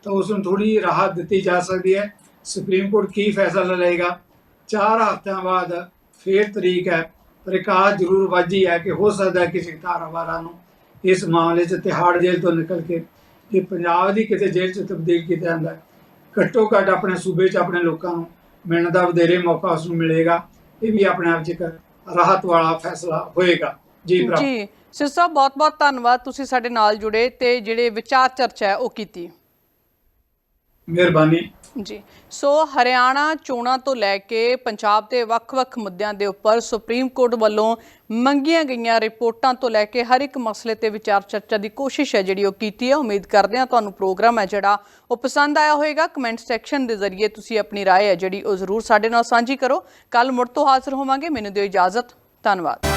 ਤਾਂ ਉਸ ਨੂੰ ਥੋੜੀ ਰਾਹਤ ਦਿੱਤੀ ਜਾ ਸਕਦੀ ਹੈ। ਸੁਪਰੀਮ ਕੋਰਟ ਕੀ ਫੈਸਲਾ ਲਏਗਾ? ਚਾਰ ਹਫ਼ਤਿਆਂ ਬਾਅਦ ਫੇਰ ਤਰੀਕ ਹੈ। ਆਹ ਜ਼ਰੂਰ ਵਾਜੀ ਹੈ ਕਿ ਹੋ ਸਕਦਾ ਹੈ ਕਿ ਜਗਤਾਰ ਹਵਾਰਾ ਨੂੰ ਇਸ ਮਾਮਲੇ 'ਚ ਤਿਹਾੜ ਜੇਲ੍ਹ ਤੋਂ ਨਿਕਲ ਕੇ ਜੇ ਪੰਜਾਬ ਦੀ ਕਿਤੇ ਜੇਲ੍ਹ 'ਚ ਤਬਦੀਲ ਕੀਤਾ ਜਾਂਦਾ ਹੈ। ਘੱਟੋ ਘੱਟ ਆਪਣੇ ਸੂਬੇ 'ਚ ਆਪਣੇ ਲੋਕਾਂ ਨੂੰ ਮਿਲਣ ਦਾ ਵਧੇਰੇ ਮੌਕਾ ਉਸ ਨੂੰ ਮਿਲੇਗਾ। ਇਹ ਵੀ ਆਪਣੇ ਆਪ 'ਚ ਇੱਕ ਰਾਹਤ ਵਾਲਾ ਫੈਸਲਾ ਹੋਏਗਾ। ਜੀ ਭਰਾ। ਜੀ ਸਿਰ ਸਾਹਿਬ ਬਹੁਤ-ਬਹੁਤ ਧੰਨਵਾਦ ਤੁਸੀਂ ਸਾਡੇ ਨਾਲ ਜੁੜੇ ਤੇ ਜਿਹੜੇ ਵਿਚਾਰ ਚਰਚਾ ਹੈ ਉਹ ਕੀਤੀ। ਮਿਹਰਬਾਨੀ। ਜੀ ਸੋ ਹਰਿਆਣਾ ਚੋਣਾਂ ਤੋਂ ਲੈ ਕੇ ਪੰਜਾਬ ਦੇ ਵੱਖ-ਵੱਖ ਮੁੱਦਿਆਂ ਦੇ ਉੱਪਰ ਸੁਪਰੀਮ ਕੋਰਟ ਵੱਲੋਂ ਮੰਗੀਆਂ ਗਈਆਂ ਰਿਪੋਰਟਾਂ ਤੋਂ ਲੈ ਕੇ ਹਰ ਇੱਕ ਮਸਲੇ ਤੇ ਵਿਚਾਰ ਚਰਚਾ ਦੀ ਕੋਸ਼ਿਸ਼ ਹੈ ਜਿਹੜੀ ਉਹ ਕੀਤੀ ਹੈ ਉਮੀਦ ਕਰਦੇ ਹਾਂ ਤੁਹਾਨੂੰ ਪ੍ਰੋਗਰਾਮ ਹੈ ਜਿਹੜਾ ਉਹ ਪਸੰਦ ਆਇਆ ਹੋਵੇਗਾ ਕਮੈਂਟ ਸੈਕਸ਼ਨ ਦੇ ਜ਼ਰੀਏ ਤੁਸੀਂ ਆਪਣੀ رائے ਹੈ ਜਿਹੜੀ ਉਹ ਜ਼ਰੂਰ ਸਾਡੇ ਨਾਲ ਸਾਂਝੀ ਕਰੋ ਕੱਲ ਮੁੜ ਤੋਂ ਹਾਜ਼ਰ ਹੋਵਾਂਗੇ ਮੈਨੂੰ ਦਿਓ ਇਜਾਜ਼ਤ ਧੰਨਵਾਦ